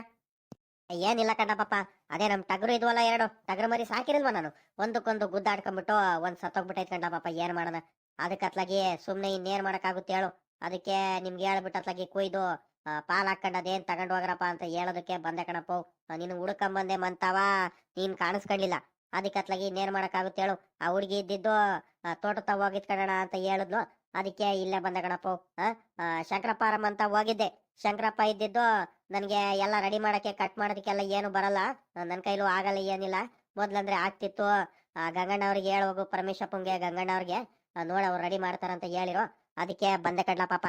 ಏನಿಲ್ಲ ಕಣ್ಣ ಪಾಪ ಅದೇ ನಮ್ ಟಗರು ಇದ್ವಲ್ಲ ಎರಡು. ಟಗರು ಮರಿ ಸಾಕಿರಲ್ವಾ ನಾನು. ಒಂದಕ್ಕೊಂದು ಗುದ್ದಾಡ್ಕೊಂಡ್ಬಿಟ್ಟು ಒಂದ್ ಸತ್ತೋಗ್ಬಿಟ್ಟೈತ್ ಕಂಡ ಪಾಪ ಏನ್ ಮಾಡೋಣ ಅದಕ್ಕೆ ಅತ್ಲಾಗಿ ಸುಮ್ನೆ ಇನ್ನೇನ್ ಮಾಡಕ್ಕಾಗುತ್ತೆ ಹೇಳು. ಅದಕ್ಕೆ ನಿಮ್ಗೆ ಹೇಳ್ಬಿಟ್ಟು ಅತ್ಲಾಗಿ ಕೊಯ್ದು ಪಾಲ್ ಹಾಕೊಂಡ್ ಅದೇನ್ ತಗೊಂಡ್ ಹೋಗ್ರಪ್ಪ ಅಂತ ಹೇಳೋದಕ್ಕೆ ಬಂದೆ ಕಣಪ್ಪ ನೀನು ಹುಡ್ಕೊಂಬಂದೆ ಮಂತಾವ? ನೀನ್ ಕಾಣಿಸ್ಕೊಂಡಿಲ್ಲ ಅದಕ್ಕೆ ಅತ್ಲಾಗಿ ಇನ್ನೇನ್ ಮಾಡಕ್ಕಾಗುತ್ತೆ ಹೇಳು. ಆ ಹುಡುಗಿ ಇದ್ದಿದ್ದು ತೋಟ ತಾವ್ ಹೋಗಿದ್ ಕಣ ಅಂತ ಹೇಳಿದ್ಲು. ಅದಕ್ಕೆ ಇಲ್ಲೇ ಬಂದೆ ಕಣಪ್ಪ ಶಂಕರಪ್ಪ ಅಂತ ಹೋಗಿದ್ದೆ. ಶಂಕರಪ್ಪ ಇದ್ದಿದ್ದು, ನನಗೆ ಎಲ್ಲ ರೆಡಿ ಮಾಡಕ್ಕೆ, ಕಟ್ ಮಾಡೋದಕ್ಕೆಲ್ಲ ಏನು ಬರಲ್ಲ. ನನ್ನ ಕೈಲೂ ಆಗಲ್ಲ ಏನಿಲ್ಲ. ಮೊದ್ಲಂದ್ರೆ ಆಗ್ತಿತ್ತು. ಗಂಗಣ್ಣ ಅವ್ರಿಗೆ ಹೇಳೋಗು ಪರಮೇಶಪ್ಪಂಗೆ ಗಂಗಣ್ಣವ್ರಿಗೆ. ನೋಡ ಅವ್ರು ರೆಡಿ ಮಾಡ್ತಾರಂತ ಹೇಳಿರೋ, ಅದಕ್ಕೆ ಬಂದೆ ಕಡ್ಲ ಪಾಪ.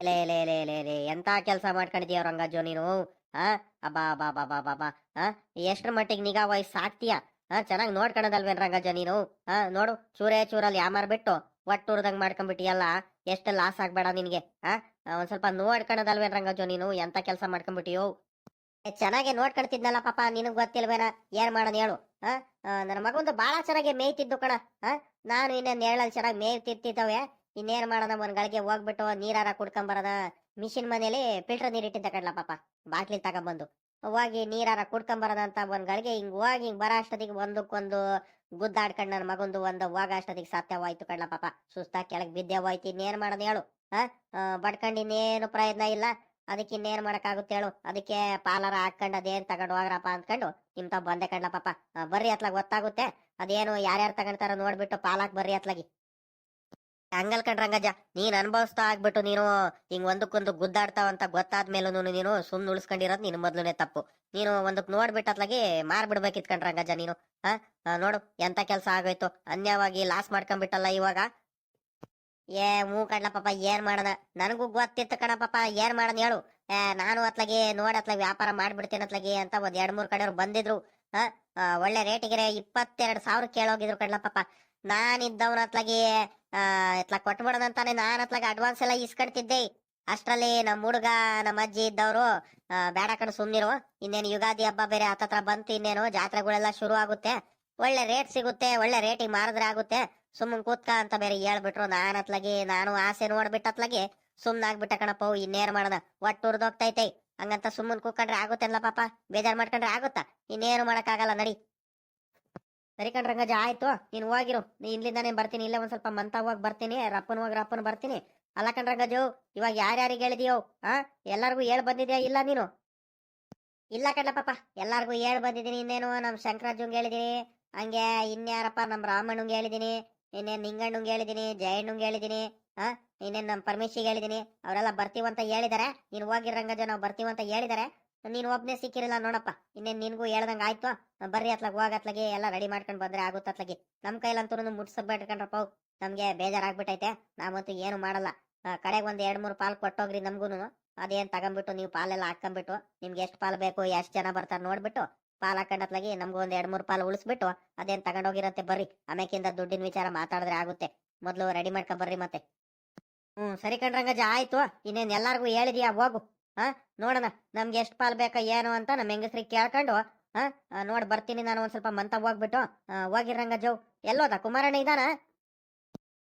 ಲೇ ಲೇ ಲೇ ಲೇ ಲೇ, ಎಂತ ಕೆಲಸ ಮಾಡ್ಕೊಂಡಿದೀಯ ರಂಗಜ್ಜು ನೀನು? ಹಾ ಅಬ್ಬಾ ಬಾ ಬಾ ಬಾ ಬಾ ಬಾ ಹಾ ಎಷ್ಟ್ರ ಮಟ್ಟಿಗೆ ನಿಗಾ ವಯಸ್ಸು ಸಾಕ್ತೀಯ ಹಾ ಚೆನ್ನಾಗಿ ನೋಡ್ಕೊಳದಲ್ವೇನ್ ರಂಗಜ್ಜ ನೀನು? ಹಾ ನೋಡು, ಚೂರೇ ಚೂರಲ್ಲಿ ಯಾಮಾರ್ ಬಿಟ್ಟು ಒಟ್ಟೂರ್ದಂಗ್ ಮಾಡ್ಕೊಂಡ್ಬಿಟ್ಟಿಯಲ್ಲ ಎಷ್ಟು ಲಾಸ್ ಆಗ್ಬೇಡ ನಿನ್ಗೆ. ಹಾ ಒಂದ್ ಸ್ವಲ್ಪ ನೋಡ್ಕೊಳದಲ್ವೇನ್ ರಂಗಜ್ಜು ನೀನು? ಎಂತ ಕೆಲಸ ಮಾಡ್ಕೊಂಡ್ಬಿಟ್ಟಿಯೋ ಚೆನ್ನಾಗಿ ನೋಡ್ಕೊಳ್ತಿದ್ನಲ್ಲ ಪಾಪ, ನಿನಗ್ ಗೊತ್ತಿಲ್ವೇನ? ಏನ್ ಮಾಡೋದ್ ಹೇಳು, ಹಾ? ನನ್ನ ಮಗಂದು ಬಹಳ ಚೆನ್ನಾಗಿ ಮೇಯ್ತಿದ್ದು ಕಣ ನಾನು ಇನ್ನೇನ್ ನೆರಳಲ್ಲಿ ಚೆನ್ನಾಗಿ ಮೇಯ್ತಿರ್ತಿದ್ದಾವೆ ಇನ್ನೇನ್ ಮಾಡೋಣ ಒಂದ್ ಗಳಿಗೆ ಹೋಗ್ಬಿಟ್ಟು ನೀರಾರ ಕುಡ್ಕೊಂಬರದ. ಮಿಷಿನ್ ಮನೇಲಿ ಫಿಲ್ಟರ್ ನೀರ್ ಇಟ್ಟಿದ್ದ ಕಡ್ಲ ಪಾಪ ಬಾಟ್ಲಿ ತಗೊಂಬಂದು. ಹೋಗಿ ನೀರಾರ ಕುಡ್ಕೊಂಬರದಂತ ಒಂದ್ ಗಳಿಗೆ ಹಿಂಗ್ ಹೋಗಿ ಹಿಂಗ್ ಬರೋ ಅಷ್ಟೊತ್ತಿಗೆ ಒಂದಕ್ಕೊಂದು ಗುದ್ದಾಡ್ಕೊಂಡ್ ನನ್ನ ಮಗಂದು ಒಂದು ಹೋಗ ಅಷ್ಟೊತ್ತಿಗೆ ಸತ್ಯವಾಯ್ತು ಕಡ್ಲ ಪಾಪ. ಸುಸ್ತಾಗಿ ಕೆಳಗ್ ಬಿದ್ದೆ ಹೋಯ್ತು, ಇನ್ನೇನ್ ಮಾಡೋದು ಹೇಳು, ಹಾ? ಬಡ್ಕಂಡ್ ಇನ್ನೇನು ಪ್ರಯತ್ನ ಇಲ್ಲ. ಅದಕ್ಕೆ ಇನ್ನೇನ್ ಮಾಡಕ್ಕಾಗುತ್ತೆ ಹೇಳು? ಅದಕ್ಕೆ ಪಾಲರ ಹಾಕೊಂಡು ಅದೇನ್ ತಗೊಂಡು ಹೋಗ್ರಪ್ಪ ಅಂದ್ಕೊಂಡು ತಾವ್ ಬಂದೆ ಕಡ್ಲ ಪಾಪ. ಬರ್ರಿ ಅತ್ಲಾಗ ಗೊತ್ತಾಗುತ್ತೆ. ಅದೇನು ಯಾರ್ಯಾರು ತಗೊಂತಾರ ನೋಡ್ಬಿಟ್ಟು ಪಾಲಾಕ್ ಬರ್ರಿ ಅತ್ಲಾಗಿ. ಹಂಗಲ್ ರಂಗಜ್ಜ ನೀನ್ ಅನುಭವಿಸ್ತಾ ಆಗ್ಬಿಟ್ಟು ನೀನು ಹಿಂಗ್ ಒಂದಕ್ಕೊಂದು ಗುದ್ದಾಡ್ತಾವಂತ ಗೊತ್ತಾದ್ಮೇಲೂ ನೀನು ಸುಮ್ಮನೆ ಉಳಿಸ್ಕೊಂಡಿರೋದು ನೀನು ಮೊದ್ಲನೇ ತಪ್ಪು. ನೀನು ಒಂದಕ್ ನೋಡ್ಬಿಟ್ಟು ಅತ್ಲಾಗಿ ಮಾರ್ಬಿಡ್ಬೇಕಿತ್ ಕಣ್ ರಂಗಜ್ಜ ನೀನು. ಹ? ನೋಡು, ಎಂತ ಕೆಲ್ಸ ಆಗೋಯ್ತು? ಅನ್ಯವಾಗಿ ಲಾಸ್ ಮಾಡ್ಕೊಂಡ್ಬಿಟ್ಟಲ್ಲ ಇವಾಗ? ಏ, ಹೂ ಕಣ್ಣ ಪಾಪ, ಏನ್ ಮಾಡದ? ನನಗೂ ಗೊತ್ತಿತ್ತು ಕಣ ಪಾಪ, ಏನ್ ಮಾಡದ್ ಹೇಳು. ನಾನು ಅತ್ಲಾಗಿ ನೋಡ್ ಅತ್ಲಾಗ ವ್ಯಾಪಾರ ಮಾಡ್ಬಿಡ್ತೇನೆ ಅತ್ಲಾಗಿ ಅಂತ ಒಂದ್ ಎರಡ್ ಮೂರ್ ಕಡೆಯವ್ರು ಬಂದಿದ್ರು. ಒಳ್ಳೆ ರೇಟಿಗೆ ಇಪ್ಪತ್ತೆರಡು ಸಾವಿರ ಕೇಳೋಗಿದ್ರು ಕಣ್ಣ ಪಾಪ. ನಾನಿದ್ದವನ ಅತ್ಲಾಗಿ ಇತ್ಲ ಕೊಟ್ಬಿಡೋದಂತಾನೆ ನಾನ್ ಅತ್ಲಾಗ ಅಡ್ವಾನ್ಸ್ ಎಲ್ಲ ಇಸ್ಕೊಡ್ತಿದ್ದೆ ಅಷ್ಟರಲ್ಲಿ ನಮ್ಮ ಹುಡುಗ ನಮ್ಮ ಅಜ್ಜಿ ಇದ್ದವರು ಬೇಡ ಕಣ್ ಸುಮ್ನಿರು. ಇನ್ನೇನು ಯುಗಾದಿ ಹಬ್ಬ ಬೇರೆ ಹತ್ತತ್ರ ಬಂತು ಇನ್ನೇನು ಜಾತ್ರೆಗಳೆಲ್ಲ ಶುರು ಆಗುತ್ತೆ ಒಳ್ಳೆ ರೇಟ್ ಸಿಗುತ್ತೆ, ಒಳ್ಳೆ ರೇಟಿಗೆ ಮಾರಿದ್ರೆ ಆಗುತ್ತೆ. ಸುಮ್ಮನ್ ಕೂತ್ಕ ಅಂತ ಬೇರೆ ಹೇಳ್ಬಿಟ್ರು. ನಾನ್ ಅತ್ಲಗೆ, ನಾನು ಆಸೆ ನೋಡ್ಬಿಟ್ಟತ್ಲಾಗೆ ಸುಮ್ನಾಗ್ಬಿಟ್ಟ ಕಣಪ್ಪ ಇನ್ನೇನ್ ಮಾಡೋಣ ಒಟ್ಟು ಉರ್ದೋಗ್ತೈತೆ ಹಂಗಂತ ಸುಮ್ಮನ್ ಕೂತ್ಕೊಂಡ್ರೆ ಆಗುತ್ತೆಲ್ಲ ಪಾಪ? ಬೇಜಾರ್ ಮಾಡ್ಕೊಂಡ್ರೆ ಆಗುತ್ತಾ? ಇನ್ನೇನು ಮಾಡಕ್ಕಾಗಲ್ಲ, ನಡಿ. ಸರಿ ಕಣ್ರಂಗಜ ಆಯ್ತು. ನೀನ್ ಹೋಗಿರು. ನೀ ಇಲ್ಲಿಂದಾನೇ ಬರ್ತೀನಿ. ಇಲ್ಲ ಒಂದ್ ಸ್ವಲ್ಪ ಮಂತ ಹೋಗಿ ಬರ್ತೀನಿ. ರಪ್ಪನ್ ಹೋಗಿ ರಪ್ಪನ್ ಬರ್ತೀನಿ. ಅಲ್ಲ ಕಣ್ರಂಗಜು ಇವಾಗ ಯಾರ್ಯಾರಿಗೆ ಹೇಳಿದ್ಯೋ, ಆ? ಎಲ್ಲಾರ್ಗು ಹೇಳ್ ಬಂದಿದ್ಯಾ ಇಲ್ಲ ನೀನು? ಇಲ್ಲ ಕಣ್ಣ ಪಾಪ. ಎಲ್ಲಾರ್ಗು ಹೇಳ್ ಬಂದಿದ್ದೀನಿ. ಇನ್ನೇನು ನಮ್ ಶಂಕರಾಜು ಹೇಳಿದೀನಿ. ಹಂಗೆ ಇನ್ಯಾರಪ್ಪ, ನಮ್ ರಾಮಣ್ಣಂಗೆ ಹೇಳಿದೀನಿ. ಇನ್ನೇನ್ ನಿಂಗಣ್ಣಂಗೆ ಹೇಳಿದೀನಿ ಜಯಣ್ಣಂಗೆ ಹೇಳಿದೀನಿ, ಆ? ನಿನ್ನೆ ನಮ್ ಪರಮೇಶಿಗೆ ಹೇಳಿದೀನಿ, ಅವರೆಲ್ಲ ಬರ್ತೀವಂತ ಹೇಳಿದಾರೆ, ನೀನ್ ಹೋಗಿ ರಂಗಜ ನಾವು ಬರ್ತೀವಂತ ಹೇಳಿದಾರೆ, ನೀನು ಒಬ್ನೇ ಸಿಕ್ಕಿರಲ್ಲ ನೋಡಪ್ಪ, ಇನ್ನೇನ್ ನಿನ್ಗೂ ಹೇಳ್ದಂಗೆ ಆಯ್ತು, ಬರ್ರಿ ಅತ್ಲಾಗ ಹೋಗತ್ಲಾಗೆ ಎಲ್ಲ ರೆಡಿ ಮಾಡ್ಕೊಂಡ್ ಬಂದ್ರೆ ಆಗುತ್ತೆ ಅತ್ಲಾಗಿ. ನಮ್ ಕೈಲಂತೂ ಮುಟ್ಸಬೇಡ್ಕಂಡ್ರಪ್ಪ ನಮಗೆ ನಮ್ಗೆ ಬೇಜಾರಾಗ್ಬಿಟ್ಟೈತೆ ನಾವಂತೂ ಏನು ಮಾಡಲ್ಲ ಕಡೆಗೆ ಒಂದ್ ಎರಡ್ ಮೂರು ಪಾಲ್ ಕೊಟ್ಟೋಗ್ರಿ ನಮ್ಗೂನು, ಅದೇನ್ ತಗೊಂಡ್ಬಿಟ್ಟು ನೀವು ಪಾಲೆಲ್ಲ ಹಾಕೊಂಡ್ಬಿಟ್ಟು ನಿಮ್ಗೆ ಎಷ್ಟು ಪಾಲ್ ಬೇಕು, ಎಷ್ಟ್ ಜನ ಬರ್ತಾರೆ ನೋಡ್ಬಿಟ್ಟು ಪಾಲ್ ಹಾಕೊಂಡತ್ಲಾಗಿ ನಮ್ಗೂ ಒಂದ್ ಎರಡ್ ಮೂರ್ ಪಾಲ್ ಉಳಿಸ್ಬಿಟ್ಟು ಅದೇನ್ ತಗೊಂಡೋಗಿರತ್ತೆ ಬರ್ರಿ. ಆಮೇಕಿಂದ ದುಡ್ಡಿನ ವಿಚಾರ ಮಾತಾಡಿದ್ರೆ ಆಗುತ್ತೆ. ಮೊದ್ಲು ರೆಡಿ ಮಾಡ್ಕೊಂಡ್ ಬರ್ರಿ ಮತ್ತೆ. ಹ್ಮ್ ಸರಿ ಕಣ್ರಂಗಜ ಆಯ್ತು. ಇನ್ನೇನ್ ಎಲ್ಲಾರ್ಗು ಹೇಳಿದ್ಯಾ ಹೋಗು. ಹಾ ನೋಡೋಣ ನಮ್ಗೆ ಎಷ್ಟ್ ಪಾಲ್ ಬೇಕಾ ಏನು ಅಂತ ನಮ್ ಹೆಂಗಸ್ರಿಗೆ ಕೇಳ್ಕೊಂಡು ಹಾ ನೋಡ್ ಬರ್ತೀನಿ ನಾನು ಒಂದ್ ಸ್ವಲ್ಪ ಮಂತ ಹೋಗ್ಬಿಟ್ಟು ಆ, ಹೋಗಿ ರಂಗಜ್ಜವ್ ಎಲ್ಲೋದ? ಕುಮಾರಣ್ಣ ಇದಾನ?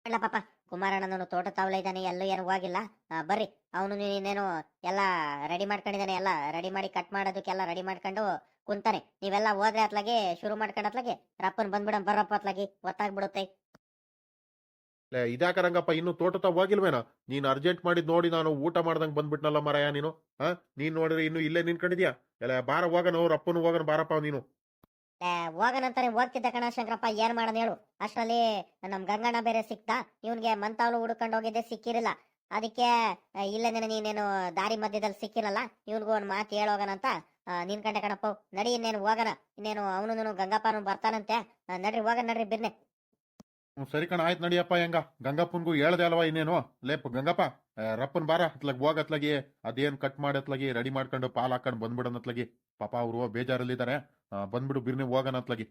ಅಣ್ಣ ಪಾಪ ಕುಮಾರಣ್ಣನೂ ತೋಟ ತಾವಲ ಇದ್ದಾನೆ ಎಲ್ಲೂ ಏನು ಹೋಗಿಲ್ಲ. ಬರ್ರಿ. ಅವನು ಇನ್ನೇನು ಎಲ್ಲ ರೆಡಿ ಮಾಡ್ಕೊಂಡಿದ್ದಾನೆ ಎಲ್ಲ ರೆಡಿ ಮಾಡಿ ಕಟ್ ಮಾಡೋದಕ್ಕೆಲ್ಲ ರೆಡಿ ಮಾಡ್ಕೊಂಡು ಕುಂತಾನೆ ನೀವೆಲ್ಲ ಹೋದ್ರೆ ಅತ್ಲಾಗೆ ಶುರು ಮಾಡ್ಕೊಂಡತ್ಲಾಗೆ ರಪ್ಪನ್ ಬಂದ್ಬಿಡಂ ಬರ್ರಪ್ಪ ಅತ್ಲಾಗಿ ಗೊತ್ತಾಗ್ಬಿಡುತ್ತೆ. ಇದ್ಯಾಕ ರಂಗಪ್ಪ ಇನ್ನು ತೋಟದ ಹೋಗಿಲ್ವೇನ? ನೀನ್ ಅರ್ಜೆಂಟ್ ಮಾಡಿದ್ ನೋಡಿ ನಾನು ಊಟ ಮಾಡ್ದಂಗ್ ಬಂದ್ಬಿಟ್ನಲ್ಲ ಮರಯ ನೀನು. ಹಾ? ನೀನ್ ನೋಡಿದ್ರೆ ಇನ್ನು ಇಲ್ಲೇ ನಿನ್ಕೊಂಡಿದ್ಯಾ ಎಲ್ಲ ಬಾರ ಹೋಗನ ಅವ್ರ ಅಪ್ಪನು ಹೋಗನ ಬಾರಪ್ಪ ನೀನು. ಹೋಗನಂತಾನೆ ಹೋಗ್ತಿದ್ದ ಕಣ ಶಂಕರಪ್ಪ ಏನ್ ಮಾಡೋದು ಹೇಳು? ಅಷ್ಟರಲ್ಲಿ ನಮ್ ಗಂಗಣ್ಣ ಬೇರೆ ಸಿಕ್ತ? ಇವನ್ಗೆ ಮಂತಾವ್ಲು ಹುಡ್ಕೊಂಡು ಹೋಗಿದ್ದೆ ಸಿಕ್ಕಿರಲಿಲ್ಲ ಅದಕ್ಕೆ ಇಲ್ಲ ನೀನೇನು ದಾರಿ ಮಧ್ಯದಲ್ಲಿ ಸಿಕ್ಕಿರಲ್ಲ? ಇವನ್ಗೂ ಒಂದ್ ಮಾತು ಹೇಳೋಗನಂತ ನಿನ್ಕಂಡೆ ಕಣಪ್ಪ ನಡಿ ಇನ್ನೇನು ಹೋಗನ ಇನ್ನೇನು ಅವನು ಗಂಗಪ್ಪನು ಬರ್ತಾನಂತೆ. ನಡ್ರಿ ಹೋಗ ನಡ್ರಿ ಬಿರ್ನೆ. ಸರಿ ಕಣ ಆಯ್ತು ನಡಿಯಪ್ಪ ಹೆಂಗ? ಗಂಗಪ್ಪನ್ಗೂ ಹೇಳ್ದೆ ಅಲ್ವಾ ಇನ್ನೇನು? ಲೇಪ್ ಗಂಗಪ್ಪ ರಪ್ಪನ್ ಬಾರ ಅತ್ಲಾಗ ಹೋಗ ಅತ್ಲಾಗಿ ಅದೇನ್ ಕಟ್ ಮಾಡಿ ಅತ್ಲಾಗಿ ರೆಡಿ ಮಾಡ್ಕೊಂಡು ಪಾಲ್ ಹಾಕೊಂಡು ಬಂದ್ಬಿಡನ್ ಅತ್ಲಾಗಿ. ಪಾಪ ಅವರು ಬೇಜಾರಲ್ಲಿದ್ದಾರೆ ಬಂದ್ಬಿಡು ಬಿರ್ನೆ ಹೋಗನ ಅತ್ಲಾಗಿ.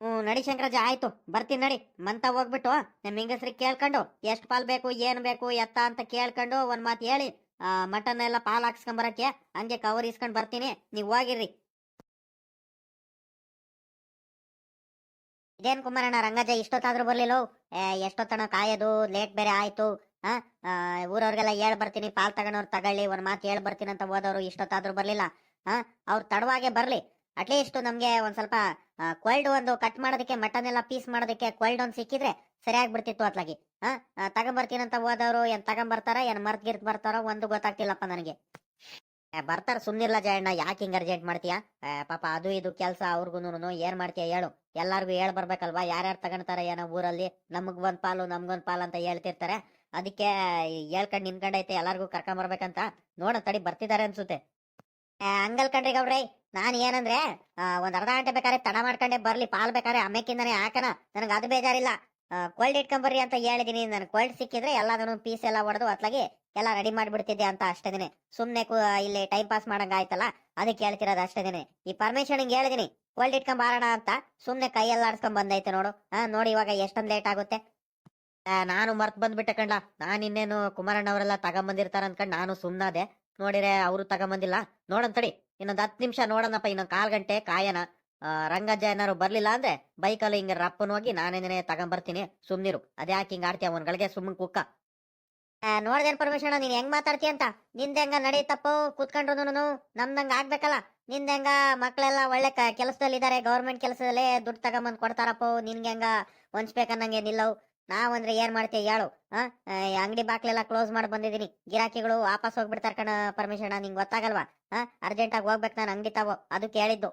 ಹ್ಮ್ ನಡಿ ಶಂಕರಾಜ ಆಯ್ತು. ಬರ್ತೀನಿ ನಡಿ. ಮಂತ ಹೋಗ್ಬಿಟ್ಟು ನಿಮ್ಮ ಹೆಂಗಸ್ರಿಗೆ ಕೇಳ್ಕೊಂಡು ಎಷ್ಟು ಪಾಲ್ ಬೇಕು ಏನ್ ಬೇಕು ಎತ್ತ ಅಂತ ಕೇಳ್ಕೊಂಡು ಒಂದ್ ಮಾತು ಹೇಳಿ. ಮಟನ್ ಎಲ್ಲ ಪಾಲ್ ಹಾಕ್ಸ್ಕೊಂಬರಕ್ಕೆ ಹಂಗೆ ಕವರ್ ಇಸ್ಕೊಂಡ್ ಬರ್ತೀನಿ. ನೀವು ಹೋಗಿರ್ರಿ. ಇದೇನ್ ಕುಮಾರಣ್ಣ ರಂಗಜ್ಜ ಇಷ್ಟೊತ್ತಾದ್ರೂ ಬರ್ಲಿಲ್ಲ? ಏ, ಎಷ್ಟೊತ್ತನ ಕಾಯೋದು ಲೇಟ್ ಬೇರೆ ಆಯ್ತು. ಹಾ ಊರವ್ರಿಗೆಲ್ಲ ಹೇಳ್ ಬರ್ತೀನಿ, ಪಾಲ್ ತಗೊಂಡವ್ರು ತಗೊಳ್ಳಿ, ಒಂದ್ ಮಾತು ಹೇಳ್ ಬರ್ತೀನಿ ಅಂತ ಹೋದವ್ರು ಇಷ್ಟೊತ್ತಾದ್ರೂ ಬರ್ಲಿಲ್ಲ. ಹಾ ಅವ್ರು ತಡವಾಗೆ ಬರ್ಲಿ. ಅಟ್ಲೀಸ್ಟ್ ನಮ್ಗೆ ಒಂದ್ ಸ್ವಲ್ಪ ಕೋಲ್ಡ್ ಒಂದು ಕಟ್ ಮಾಡೋದಕ್ಕೆ ಮಟನ್ ಎಲ್ಲ ಪೀಸ್ ಮಾಡೋದಕ್ಕೆ ಕೋಲ್ಡ್ ಒಂದು ಸಿಕ್ಕಿದ್ರೆ ಸರಿಯಾಗಿ ಬಿಡ್ತಿತ್ತು ಅತ್ಲಾಗಿ ಹಾ? ತಗೊಂಬರ್ತೀನಂತ ಹೋದವ್ರು, ಏನ್ ತಗೊಂಬರ್ತಾರ, ಏನ್ ಮರ್ತ್ ಗಿರ್ತ್ ಬರ್ತಾರೋ ಒಂದು ಗೊತ್ತಾಗ್ತಿಲ್ಲಪ್ಪ ನನಗೆ. ಬರ್ತಾರ ಸುಮ್ನಿರ್ಲ ಜಯಣ್ಣ, ಯಾಕೆ ಹಿಂಗ್ ಅರ್ಜೆಂಟ್ ಮಾಡ್ತೀಯಾ? ಪಾಪ ಅದು ಇದು ಕೆಲ್ಸ ಅವ್ರಿಗೂನು ಏನ್ ಮಾಡ್ತೀಯ ಹೇಳು. ಎಲ್ಲಾರ್ಗು ಹೇಳ್ ಬರ್ಬೇಕಲ್ವಾ? ಯಾರ್ಯಾರು ತಗೊಂತಾರ ಏನೋ ಊರಲ್ಲಿ? ನಮಗ್ ಒಂದ್ ಪಾಲು, ನಮ್ಗೊಂದ್ ಪಾಲು ಅಂತ ಹೇಳ್ತಿರ್ತಾರೆ. ಅದಕ್ಕೆ ಹೇಳ್ಕೊಂಡ್ ಐತೆ ಎಲ್ಲಾರ್ಗು ಕರ್ಕೊಂಡ್ ಬರ್ಬೇಕಂತ ನೋಡ ತಡಿ ಬರ್ತಿದಾರೆ ಅನ್ಸುತ್ತೆ. ಅಂಗಲ್ ಕಣ್ರಿ ಗೌಡ್ರಿ, ನಾನ್ ಏನಂದ್ರೆ ಒಂದ್ ಅರ್ಧ ಗಂಟೆ ಬೇಕಾದ್ರೆ ತಡ ಮಾಡ್ಕೊಂಡೆ ಬರ್ಲಿ, ಪಾಲ್ ಬೇಕಾದ್ರೆ ಆಮೇಕಿಂದಾನೆ ಹಾಕನ. ನನಗೆ ಅದು ಬೇಜಾರಿಲ್ಲ. ಕೋಲ್ಡ್ ಇಟ್ಕೊಂಬರ್ರಿ ಅಂತ ಹೇಳಿದೀನಿ. ನನ್ ಕೋಲ್ಡ್ ಸಿಕ್ಕಿದ್ರೆ ಎಲ್ಲದನ್ನು ಪೀಸ್ ಎಲ್ಲ ಹೊಡೆದು ಅತ್ಲಾಗಿ ಎಲ್ಲ ರೆಡಿ ಮಾಡಿಬಿಡ್ತಿದ್ದೆ ಅಂತ ಅಷ್ಟೇನೆ ಸುಮ್ನೆ ಇಲ್ಲಿ ಟೈಮ್ ಪಾಸ್ ಮಾಡಂಗ ಆಯ್ತಲ್ಲ ಅದಕ್ಕೆ ಹೇಳ್ತಿರೋದು ಅಷ್ಟೇನೆ ಈ ಪರ್ಮಿಷನ್ ಹೇಳಿದೀನಿ. ಕೋಲ್ಡ್ ಇಟ್ಕೊಂಬಾರೋಣ ಅಂತ ಸುಮ್ನೆ ಕೈಯೆಲ್ಲ ಆಡ್ಸ್ಕೊಂಡ್ ಬಂದೈತೆ ನೋಡು. ಹಾ ನೋಡಿ ಇವಾಗ ಎಷ್ಟೊಂದ್ ಲೇಟ್ ಆಗುತ್ತೆ. ನಾನು ಮರ್ತ್ ಬಂದ್ಬಿಟ್ಟೆ ಕಂಡ ನಾನ್ ಇನ್ನೇನು ಕುಮಾರಣ್ಣ ಅವರೆಲ್ಲ ತಗೊಂಬಂದಿರ್ತಾರ ಅನ್ಕಂಡ್ ನಾನು ಸುಮ್ನಾದೆ ನೋಡಿರೆ ಅವರು ತಗೊಂಬಂದಿಲ್ಲ. ನೋಡಂತಡಿ ಇನ್ನೊಂದು ಹತ್ತು ನಿಮಿಷ ನೋಡೋಣಪ್ಪ, ಇನ್ನೊಂದು ಕಾಲ್ ಗಂಟೆ ಕಾಯನ. ರಂಗಜ್ಜ ಏನಾರು ಬರ್ಲಿಲ್ಲ ಅಂದ್ರೆ ಬೈಕಲ್ಲಿ ಹಿಂಗ ರಪ್ಪನ ಹೋಗಿ ನಾನೇನೇ ತಗೊಂಬರ್ತೀನಿ. ಸುಮ್ನಿರು ಅದ್ಯಾಕೆ ಹಿಂಗ ಆಡ್ತೀಯ ಅವನ್ಗಳಿಗೆ ಸುಮ್ಮನೆ ಕುಕ್ಕ ನೋಡ್ದೇನ್ ಪರಮೇಶ್ವರ ನೀನ್ ಹೆಂಗ್ ಮಾತಾಡ್ತೀಯ ಅಂತ? ನಿಂದ ಹೆಂಗ ನಡೀತಪ್ಪ ಕೂತ್ಕೊಂಡ್ರು ನಮ್ದಂಗ ಆಗ್ಬೇಕಲ್ಲ. ನಿಂದ ಹೆಂಗ ಮಕ್ಳೆಲ್ಲ ಒಳ್ಳೆ ಕೆಲಸದಲ್ಲಿದ್ದಾರೆ ಗೌರ್ಮೆಂಟ್ ಕೆಲಸದಲ್ಲೇ ದುಡ್ಡು ತಗೊಂಬಂದ್ ಕೊಡ್ತಾರಪ್ಪ, ನಿನ್ಗೆ ಹೆಂಗ ಹೊಂಚ್ಬೇಕನ್ನಂಗೆ ನಿಲ್ಲವು. ನಾವಂದ್ರೆ ಏನ್ ಮಾಡ್ತೀಯ ಹೇಳು ಅಂಗಡಿ ಬಾಕ್ಲೆಲ್ಲ ಕ್ಲೋಸ್ ಮಾಡಿ ಬಂದಿದೀನಿ ಗಿರಾಕಿಗಳು ವಾಪಸ್ ಹೋಗ್ಬಿಡ್ತಾರ ಕಣ ಪರಮೇಶ್ವರ ನಿಂಗೆ ಗೊತ್ತಾಗಲ್ವಾ? ಹಾ ಅರ್ಜೆಂಟ್ ಆಗಿ ಹೋಗ್ಬೇಕು ನಾನು ಅಂಗಡಿ ತಾವು ಅದು ಕೇಳಿದ್ದು